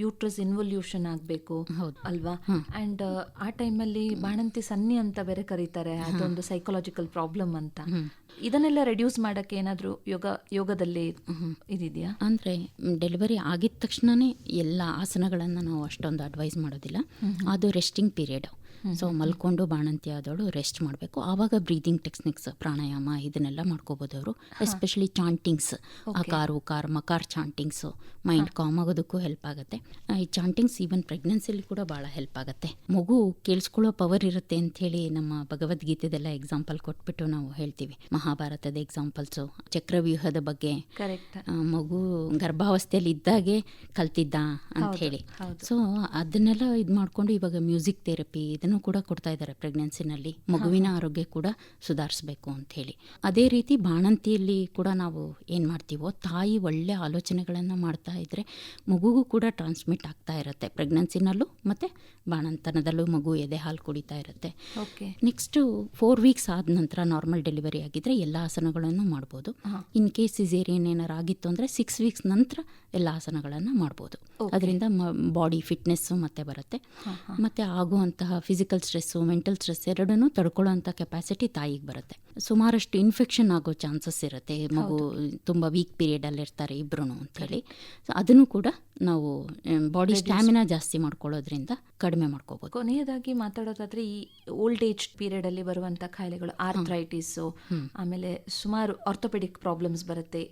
ಯೂಟ್ರಸ್ ಇನ್ವಲ್ಯೂಷನ್ ಆಗ್ಬೇಕು. ಹೌದು. ಅಲ್ವಾ? ಅಂಡ್ ಆ ಟೈಮಲ್ಲಿ ಬಾಣಂತಿ ಸನ್ನಿ ಅಂತ ಬೇರೆ ಕರೀತಾರೆ. ಅದೊಂದು ಸೈಕಾಲಜಿಕಲ್ ಪ್ರಾಬ್ಲಮ್ ಅಂತ. ಇದನ್ನೆಲ್ಲ ರೆಡ್ಯೂಸ್ ಮಾಡಕ್ಕೆ ಏನಾದ್ರು ಯೋಗ ಯೋಗದಲ್ಲಿ ಇದಿದೆಯಾ? ಅಂದ್ರೆ ಡೆಲಿವರಿ ಆಗಿದ ತಕ್ಷಣನೇ ಎಲ್ಲ ಆಸನಗಳನ್ನು ನಾವು ಅಷ್ಟೊಂದು ಅಡ್ವೈಸ್ ಮಾಡೋದಿಲ್ಲ. ಅದು ರೆಸ್ಟಿಂಗ್ ಪೀರಿಯಡ್ ಸೊ ಮಲ್ಕೊಂಡು ಬಾಣಂತಿ ಆದವಳು ರೆಸ್ಟ್ ಮಾಡಬೇಕು. ಆವಾಗ ಬ್ರೀದಿಂಗ್ ಟೆಕ್ನಿಕ್ಸ್ ಪ್ರಾಣಾಯಾಮ ಇದನ್ನೆಲ್ಲ ಮಾಡ್ಕೋಬೋದು ಅವರು. ಎಸ್ಪೆಷಲಿ ಚಾಂಟಿಂಗ್ಸ್ ಅಕಾರ ಕಾರ್ ಮಕಾರ್ ಚಾಂಟಿಂಗ್ಸ್ ಮೈಂಡ್ ಕಾಮ್ ಆಗೋದಕ್ಕೂ ಹೆಲ್ಪ್ ಆಗುತ್ತೆ. ಈ ಚಾಂಟಿಂಗ್ಸ್ ಈವನ್ ಪ್ರೆಗ್ನೆನ್ಸಿಲಿ ಕೂಡ ಭಾಳ ಹೆಲ್ಪ್ ಆಗುತ್ತೆ. ಮಗು ಕೇಳಿಸ್ಕೊಳ್ಳೋ ಪವರ್ ಇರುತ್ತೆ ಅಂತ ಹೇಳಿ ನಮ್ಮ ಭಗವದ್ಗೀತೆದೆಲ್ಲ ಎಕ್ಸಾಂಪಲ್ ಕೊಟ್ಬಿಟ್ಟು ನಾವು ಹೇಳ್ತೀವಿ. ಮಹಾಭಾರತದ ಎಕ್ಸಾಂಪಲ್ಸು ಚಕ್ರವ್ಯೂಹದ ಬಗ್ಗೆ. ಮಗು ಗರ್ಭಾವಸ್ಥೆಯಲ್ಲಿ ಇದ್ದಾಗೆ ಕಲ್ತಿದ್ದ ಅಂತ ಹೇಳಿ. ಸೊ ಅದನ್ನೆಲ್ಲ ಇದು ಮಾಡ್ಕೊಂಡು ಇವಾಗ ಮ್ಯೂಸಿಕ್ ಥೆರಪಿ ಇದನ್ನು ಕೂಡ ಕೊಡ್ತಾ ಇದ್ದಾರೆ ಪ್ರೆಗ್ನೆನ್ಸಿನಲ್ಲಿ ಮಗುವಿನ ಆರೋಗ್ಯ ಕೂಡ ಸುಧಾರಿಸಬೇಕು ಅಂತ ಹೇಳಿ ಅದೇ ರೀತಿ ಬಾಣಂತಿಯಲ್ಲಿ ಕೂಡ ನಾವು ಏನು ಮಾಡ್ತೀವೋ ತಾಯಿ ಒಳ್ಳೆ ಆಲೋಚನೆಗಳನ್ನು ಮಾಡ್ತಾ ಇದ್ದರೆ ಮಗುಗೂ ಕೂಡ ಟ್ರಾನ್ಸ್ಮಿಟ್ ಆಗ್ತಾ ಇರುತ್ತೆ. ಪ್ರೆಗ್ನೆನ್ಸಿನಲ್ಲೂ ಮತ್ತು ಬಾಣಂತನದಲ್ಲೂ ಮಗು ಎದೆ ಹಾಲು ಕುಡಿತಾ ಇರುತ್ತೆ. ಓಕೆ. ನೆಕ್ಸ್ಟು ಫೋರ್ ವೀಕ್ಸ್ ಆದ ನಂತರ ನಾರ್ಮಲ್ ಡೆಲಿವರಿ ಆಗಿದ್ದರೆ ಎಲ್ಲ ಆಸನಗಳನ್ನು ಮಾಡ್ಬೋದು. ಇನ್ ಕೇಸ್ ಸಿಸೇರಿಯನ್ ಏನಾರು ಆಗಿತ್ತು ಅಂದರೆ ಸಿಕ್ಸ್ ವೀಕ್ಸ್ ನಂತರ ಎಲ್ಲ ಆಸನಗಳನ್ನು ಮಾಡ್ಬೋದು. ಅದರಿಂದ ಬಾಡಿ ಫಿಟ್ನೆಸ್ಸು ಮತ್ತೆ ಬರುತ್ತೆ. ಮತ್ತು ಆಗುವಂತಹ ಫಿಸಿಕಲ್ ಸ್ಟ್ರೆಸ್ಸು ಮೆಂಟಲ್ ಸ್ಟ್ರೆಸ್ ಎರಡನ್ನು ತಡ್ಕೊಳ್ಳೋಂಥ ಕೆಪಾಸಿಟಿ ತಾಯಿಗೆ ಬರುತ್ತೆ. ಸುಮಾರಷ್ಟು ಇನ್ಫೆಕ್ಷನ್ ಆಗೋ ಚಾನ್ಸಸ್ ಇರುತ್ತೆ. ಮಗು ತುಂಬ ವೀಕ್ ಪೀರಿಯಡಲ್ಲಿ ಇರ್ತಾರೆ ಇಬ್ಬರೂ ಅಂತೇಳಿ. ಸೊ ಅದನ್ನು ಕೂಡ ನಾವು ಬಾಡಿ ಸ್ಟ್ಯಾಮಿನಾ ಜಾಸ್ತಿ ಮಾಡ್ಕೊಳ್ಳೋದ್ರಿಂದ ಕಡಿಮೆ ಮಾಡ್ಕೋಬೋದು. ಕೊನೆಯದಾಗಿ ಮಾತಾಡೋದಾದ್ರೆ ಈ ಓಲ್ಡ್ ಏಜ್ ಪೀರಿಯಡ್ ಅಲ್ಲಿ ಬರುವಂತ ಕಾಯಿಲೆಗಳು ಆರ್ಥ್ರೈಟಿಸ್ ಆಮೇಲೆ ಸುಮಾರು ಆರ್ಥೋಪೆಡಿಕ್ ಪ್ರಾಬ್ಲಮ್ಸ್ ಬರುತ್ತೆ.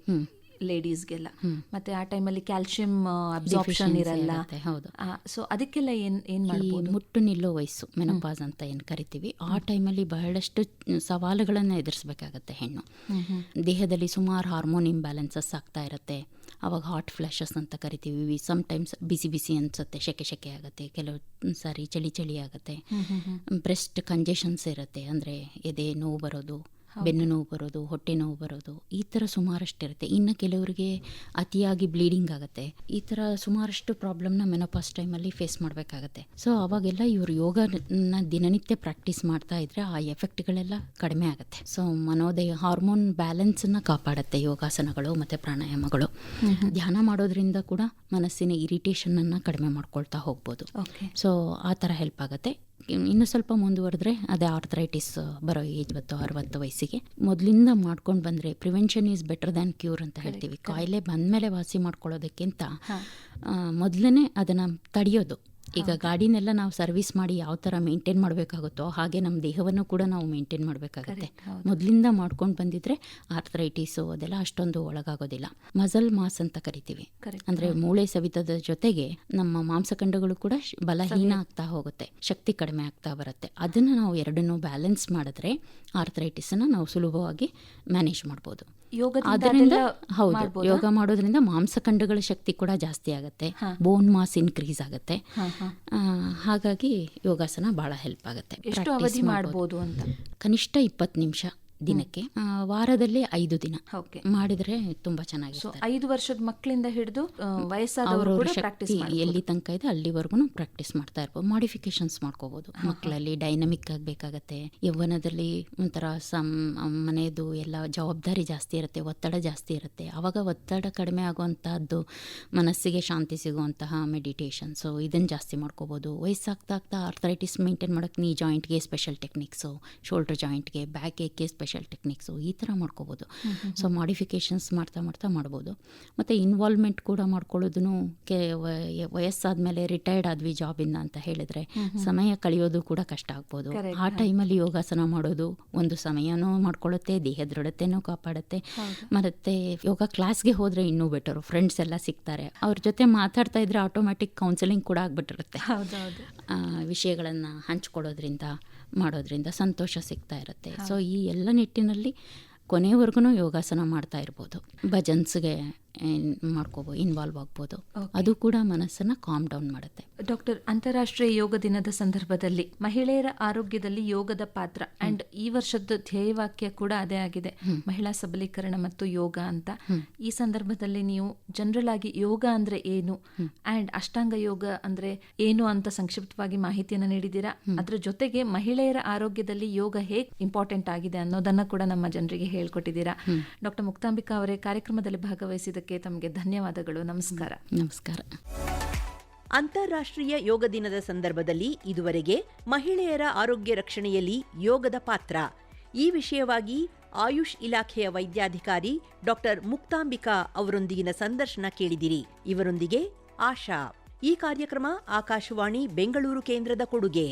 ಲೇಡೀಸ್ಗೆಲ್ಲ ಮತ್ತೆ ಆ ಟೈಮಲ್ಲಿ ಕ್ಯಾಲ್ಸಿಯಂ ಅಬ್ಸಾರ್ಪ್ಷನ್ ಇರಲ್ಲ. ಹೌದು. ಸೊ ಅದಕ್ಕೆಲ್ಲ ಏನ್ ಏನ್ ಮಾಡಿ ಮಾಡ್ಬೋದು? ಮುಟ್ಟು ನಿಲ್ಲೋ ವಯಸ್ಸು ಮೆನೋಪಾಸ್ ಅಂತ ಏನು ಕರಿತೀವಿ ಆ ಟೈಮಲ್ಲಿ ಬಹಳಷ್ಟು ಸವಾಲುಗಳನ್ನು ಎದುರಿಸಬೇಕಾಗತ್ತೆ ಹೆಣ್ಣು. ದೇಹದಲ್ಲಿ ಸುಮಾರು ಹಾರ್ಮೋನ್ ಇಂಬ್ಯಾಲೆನ್ಸಸ್ ಆಗ್ತಾ ಇರುತ್ತೆ. ಅವಾಗ ಹಾಟ್ ಫ್ಲಾಶಸ್ ಅಂತ ಕರಿತೀವಿ ಸಮ್ಟೈಮ್ಸ್ ಬಿಸಿ ಬಿಸಿ ಅನ್ಸುತ್ತೆ ಶೆಕೆ ಶೆಕೆ ಆಗುತ್ತೆ ಕೆಲವು ಸಾರಿ ಚಳಿ ಚಳಿ ಆಗುತ್ತೆ. ಬ್ರೆಸ್ಟ್ ಕಂಜೆಷನ್ಸ್ ಇರುತ್ತೆ ಅಂದರೆ ಎದೆ ನೋವು ಬರೋದು ಬೆನ್ನು ನೋವು ಬರೋದು ಹೊಟ್ಟೆ ನೋವು ಬರೋದು ಈ ಥರ ಸುಮಾರಷ್ಟು ಇರುತ್ತೆ. ಇನ್ನು ಕೆಲವರಿಗೆ ಅತಿಯಾಗಿ ಬ್ಲೀಡಿಂಗ್ ಆಗುತ್ತೆ. ಈ ಥರ ಸುಮಾರಷ್ಟು ಪ್ರಾಬ್ಲಮ್ನ ಮೆನೋಪಾಸ್ ಟೈಮಲ್ಲಿ ಫೇಸ್ ಮಾಡಬೇಕಾಗತ್ತೆ. ಸೊ ಅವಾಗೆಲ್ಲ ಇವರು ಯೋಗನ ದಿನನಿತ್ಯ ಪ್ರಾಕ್ಟೀಸ್ ಮಾಡ್ತಾ ಇದ್ರೆ ಆ ಎಫೆಕ್ಟ್ಗಳೆಲ್ಲ ಕಡಿಮೆ ಆಗುತ್ತೆ. ಸೊ ಮನೋದಯ ಹಾರ್ಮೋನ್ ಬ್ಯಾಲೆನ್ಸನ್ನು ಕಾಪಾಡುತ್ತೆ ಯೋಗಾಸನಗಳು ಮತ್ತು ಪ್ರಾಣಾಯಾಮಗಳು. ಧ್ಯಾನ ಮಾಡೋದ್ರಿಂದ ಕೂಡ ಮನಸ್ಸಿನ ಇರಿಟೇಷನನ್ನು ಕಡಿಮೆ ಮಾಡ್ಕೊಳ್ತಾ ಹೋಗ್ಬೋದು. ಓಕೆ ಸೊ ಆ ಥರ ಹೆಲ್ಪ್ ಆಗುತ್ತೆ. ಇನ್ನು ಸ್ವಲ್ಪ ಮುಂದುವರೆದ್ರೆ ಅದೇ ಆರ್ಥ್ರೈಟಿಸ್ ಬರೋ ಏಜ್ ಬತ್ತು ಅರವತ್ತು ವಯಸ್ಸಿಗೆ. ಮೊದಲಿಂದ ಮಾಡ್ಕೊಂಡು ಬಂದರೆ prevention is better than cure ಅಂತ ಹೇಳ್ತೀವಿ. ಕಾಯಿಲೆ ಬಂದಮೇಲೆ ವಾಸಿ ಮಾಡ್ಕೊಳ್ಳೋದಕ್ಕಿಂತ ಮೊದಲನೇ ಅದನ್ನು ತಡೆಯೋದು. ಈಗ ಗಾಡಿನೆಲ್ಲ ನಾವು ಸರ್ವಿಸ್ ಮಾಡಿ ಯಾವ ಥರ ಮೇಂಟೈನ್ ಮಾಡಬೇಕಾಗುತ್ತೋ ಹಾಗೆ ನಮ್ಮ ದೇಹವನ್ನು ಕೂಡ ನಾವು ಮೇಂಟೈನ್ ಮಾಡಬೇಕಾಗತ್ತೆ. ಮೊದಲಿಂದ ಮಾಡ್ಕೊಂಡು ಬಂದಿದ್ರೆ ಆರ್ಥರೈಟಿಸು ಅದೆಲ್ಲ ಅಷ್ಟೊಂದು ಒಳಗಾಗೋದಿಲ್ಲ. ಮಸಲ್ ಮಾಸ್ ಅಂತ ಕರಿತೀವಿ. ಅಂದರೆ ಮೂಳೆ ಸವಿತದ ಜೊತೆಗೆ ನಮ್ಮ ಮಾಂಸಖಂಡಗಳು ಕೂಡ ಬಲಹೀನ ಆಗ್ತಾ ಹೋಗುತ್ತೆ. ಶಕ್ತಿ ಕಡಿಮೆ ಆಗ್ತಾ ಬರುತ್ತೆ. ಅದನ್ನು ನಾವು ಎರಡನ್ನೂ ಬ್ಯಾಲೆನ್ಸ್ ಮಾಡಿದ್ರೆ ಆರ್ಥರೈಟಿಸನ್ನು ನಾವು ಸುಲಭವಾಗಿ ಮ್ಯಾನೇಜ್ ಮಾಡ್ಬೋದು. ಅದರಿಂದ ಹೌದು ಯೋಗ ಮಾಡೋದ್ರಿಂದ ಮಾಂಸಖಂಡಗಳ ಶಕ್ತಿ ಕೂಡ ಜಾಸ್ತಿ ಆಗುತ್ತೆ. ಬೋನ್ ಮಾಸ್ ಇನ್ಕ್ರೀಸ್ ಆಗುತ್ತೆ. ಹಾಗಾಗಿ ಯೋಗಾಸನ ಬಹಳ ಹೆಲ್ಪ್ ಆಗುತ್ತೆ. ಎಷ್ಟು ಅವಧಿ. ಮಾಡ್ಬೋದು ಅಂತ? ಕನಿಷ್ಠ ಇಪ್ಪತ್ತು ನಿಮಿಷ. ದಿನಕ್ಕೆ? ವಾರದಲ್ಲಿ ಐದು ದಿನ. ಮಾಡಿದ್ರೆ ತುಂಬಾ ಚೆನ್ನಾಗಿ ಐದು ವರ್ಷದ ಮಕ್ಕಳಿಂದ ಹಿಡಿದು ವಯಸ್ಸಾದವರು ಪ್ರಾಕ್ಟೀಸ್ ಎಲ್ಲಿ ತನಕ ಇದೆ ಅಲ್ಲಿವರೆಗೂ ಪ್ರಾಕ್ಟೀಸ್ ಮಾಡ್ತಾ ಇರ್ಬೋದು. ಮಾಡಿಫಿಕೇಶನ್ಸ್ ಮಾಡ್ಕೋಬಹುದು ಮಕ್ಕಳಲ್ಲಿ ಡೈನಮಿಕ್ ಆಗಬೇಕಾಗತ್ತೆ ಯೌವನದಲ್ಲಿ ಒಂಥರ ಸಮ್ ಮನೆಯದು ಎಲ್ಲ ಜವಾಬ್ದಾರಿ ಜಾಸ್ತಿ ಇರುತ್ತೆ ಒತ್ತಡ ಜಾಸ್ತಿ ಇರುತ್ತೆ. ಅವಾಗ ಒತ್ತಡ ಕಡಿಮೆ ಆಗುವಂತಹದ್ದು ಮನಸ್ಸಿಗೆ ಶಾಂತಿ ಸಿಗುವಂತಹ ಮೆಡಿಟೇಷನ್ಸು ಇದನ್ನು ಜಾಸ್ತಿ ಮಾಡ್ಕೋಬಹುದು ವಯಸ್ಸಾಗ್ತಾ ಆಗ್ತಾ ಅರ್ಥರೈಟಿಸ್ ಮೇಂಟೈನ್ ಮಾಡೋಕ್ಕೆ ನೀ ಜಾಯಿಂಟ್ಗೆ ಸ್ಪೆಷಲ್ ಟೆಕ್ನಿಕ್ಸು ಶೋಲ್ಡರ್ ಜಾಯಿಂಟ್ಗೆ ಬ್ಯಾಕ್ ಏಕ್ಗೆ ಸ್ಪೆಷಲ್ ಟೆಕ್ನಿಕ್ಸು ಈ ಥರ ಮಾಡ್ಕೋಬೋದು. ಸೊ ಮಾಡಿಫಿಕೇಷನ್ಸ್ ಮಾಡ್ತಾ ಮಾಡ್ತಾ ಮಾಡ್ಬೋದು. ಮತ್ತು ಇನ್ವಾಲ್ವ್ಮೆಂಟ್ ಕೂಡ ಮಾಡ್ಕೊಳ್ಳೋದು ಕೆ ವಯಸ್ಸಾದ ಮೇಲೆ ರಿಟೈರ್ಡ್ ಆದ್ವಿ ಜಾಬಿಂದ ಅಂತ ಹೇಳಿದ್ರೆ ಸಮಯ ಕಳೆಯೋದು ಕೂಡ ಕಷ್ಟ ಆಗ್ಬೋದು. ಆ ಟೈಮಲ್ಲಿ ಯೋಗಾಸನ ಮಾಡೋದು ಒಂದು ಸಮಯನೂ ಮಾಡ್ಕೊಳ್ಳುತ್ತೆ ದೇಹ ದೃಢತೆನೂ ಕಾಪಾಡುತ್ತೆ ಮತ್ತೆ ಯೋಗ ಕ್ಲಾಸ್ಗೆ ಹೋದರೆ ಇನ್ನೂ ಬೆಟರು ಫ್ರೆಂಡ್ಸ್ ಎಲ್ಲ ಸಿಗ್ತಾರೆ. ಅವ್ರ ಜೊತೆ ಮಾತಾಡ್ತಾ ಇದ್ರೆ ಆಟೋಮ್ಯಾಟಿಕ್ ಕೌನ್ಸಿಲಿಂಗ್ ಕೂಡ ಆಗ್ಬಿಟ್ಟಿರುತ್ತೆ. ವಿಷಯಗಳನ್ನು ಹಂಚ್ಕೊಳ್ಳೋದ್ರಿಂದ ಮಾಡೋದ್ರಿಂದ ಸಂತೋಷ ಸಿಗ್ತಾ ಇರುತ್ತೆ. ಸೊ ಈ ಎಲ್ಲ ನಿಟ್ಟಿನಲ್ಲಿ ಕೊನೆವರೆಗೂ ಯೋಗಾಸನ ಮಾಡ್ತಾ ಇರ್ಬೋದು. ಭಜನ್ಸ್ಗೆ ಮಾಡ್ಕೋಬೋದು ಇನ್ವಾಲ್ವ್ ಆಗ್ಬೋದು. ಅದು ಕೂಡ ಮನಸ್ಸನ್ನು ಕಾಮ್ ಡೌನ್ ಮಾಡುತ್ತೆ. ಡಾಕ್ಟರ್ ಅಂತಾರಾಷ್ಟ್ರೀಯ ಯೋಗ ದಿನದ ಸಂದರ್ಭದಲ್ಲಿ ಮಹಿಳೆಯರ ಆರೋಗ್ಯದಲ್ಲಿ ಯೋಗದ ಪಾತ್ರ ಅಂಡ್ ಈ ವರ್ಷದ ಧ್ಯೇಯವಾಕ್ಯ ಕೂಡ ಅದೇ ಆಗಿದೆ. ಮಹಿಳಾ ಸಬಲೀಕರಣ ಮತ್ತು ಯೋಗ ಅಂತ. ಈ ಸಂದರ್ಭದಲ್ಲಿ ನೀವು ಜನರಲ್ ಆಗಿ ಯೋಗ ಅಂದ್ರೆ ಏನು? ಅಂಡ್ ಅಷ್ಟಾಂಗ ಯೋಗ ಅಂದ್ರೆ ಏನು ಅಂತ ಸಂಕ್ಷಿಪ್ತವಾಗಿ ಮಾಹಿತಿಯನ್ನು ನೀಡಿದ್ದೀರಾ? ಅದ್ರ ಜೊತೆಗೆ ಮಹಿಳೆಯರ ಆರೋಗ್ಯದಲ್ಲಿ ಯೋಗ ಹೇಗೆ ಇಂಪಾರ್ಟೆಂಟ್ ಆಗಿದೆ ಅನ್ನೋದನ್ನ ಕೂಡ ನಮ್ಮ ಜನರಿಗೆ ಹೇಳ್ಕೊಟ್ಟಿದ್ದೀರಾ? ಡಾಕ್ಟರ್ ಮುಕ್ತಾಂಬಿಕಾ ಅವರೇ ಕಾರ್ಯಕ್ರಮದಲ್ಲಿ ಭಾಗವಹಿಸಿದ್ದಕ್ಕೆ ತಮಗೆ ಧನ್ಯವಾದಗಳು. ನಮಸ್ಕಾರ. ನಮಸ್ಕಾರ. ಅಂತಾರಾಷ್ಟ್ರೀಯ ಯೋಗ ದಿನದ ಸಂದರ್ಭದಲ್ಲಿ ಇದುವರೆಗೆ ಮಹಿಳೆಯರ ಆರೋಗ್ಯ ರಕ್ಷಣೆಯಲ್ಲಿ ಯೋಗದ ಪಾತ್ರ. ಈ ವಿಷಯವಾಗಿ ಆಯುಷ್ ಇಲಾಖೆಯ ವೈದ್ಯಾಧಿಕಾರಿ ಡಾಕ್ಟರ್ ಮುಕ್ತಾಂಬಿಕಾ ಅವರೊಂದಿಗಿನ ಸಂದರ್ಶನ ಕೇಳಿದಿರಿ. ಇವರೊಂದಿಗೆ ಆಶಾ. ಈ ಕಾರ್ಯಕ್ರಮ ಆಕಾಶವಾಣಿ ಬೆಂಗಳೂರು ಕೇಂದ್ರದ ಕೊಡುಗೆ.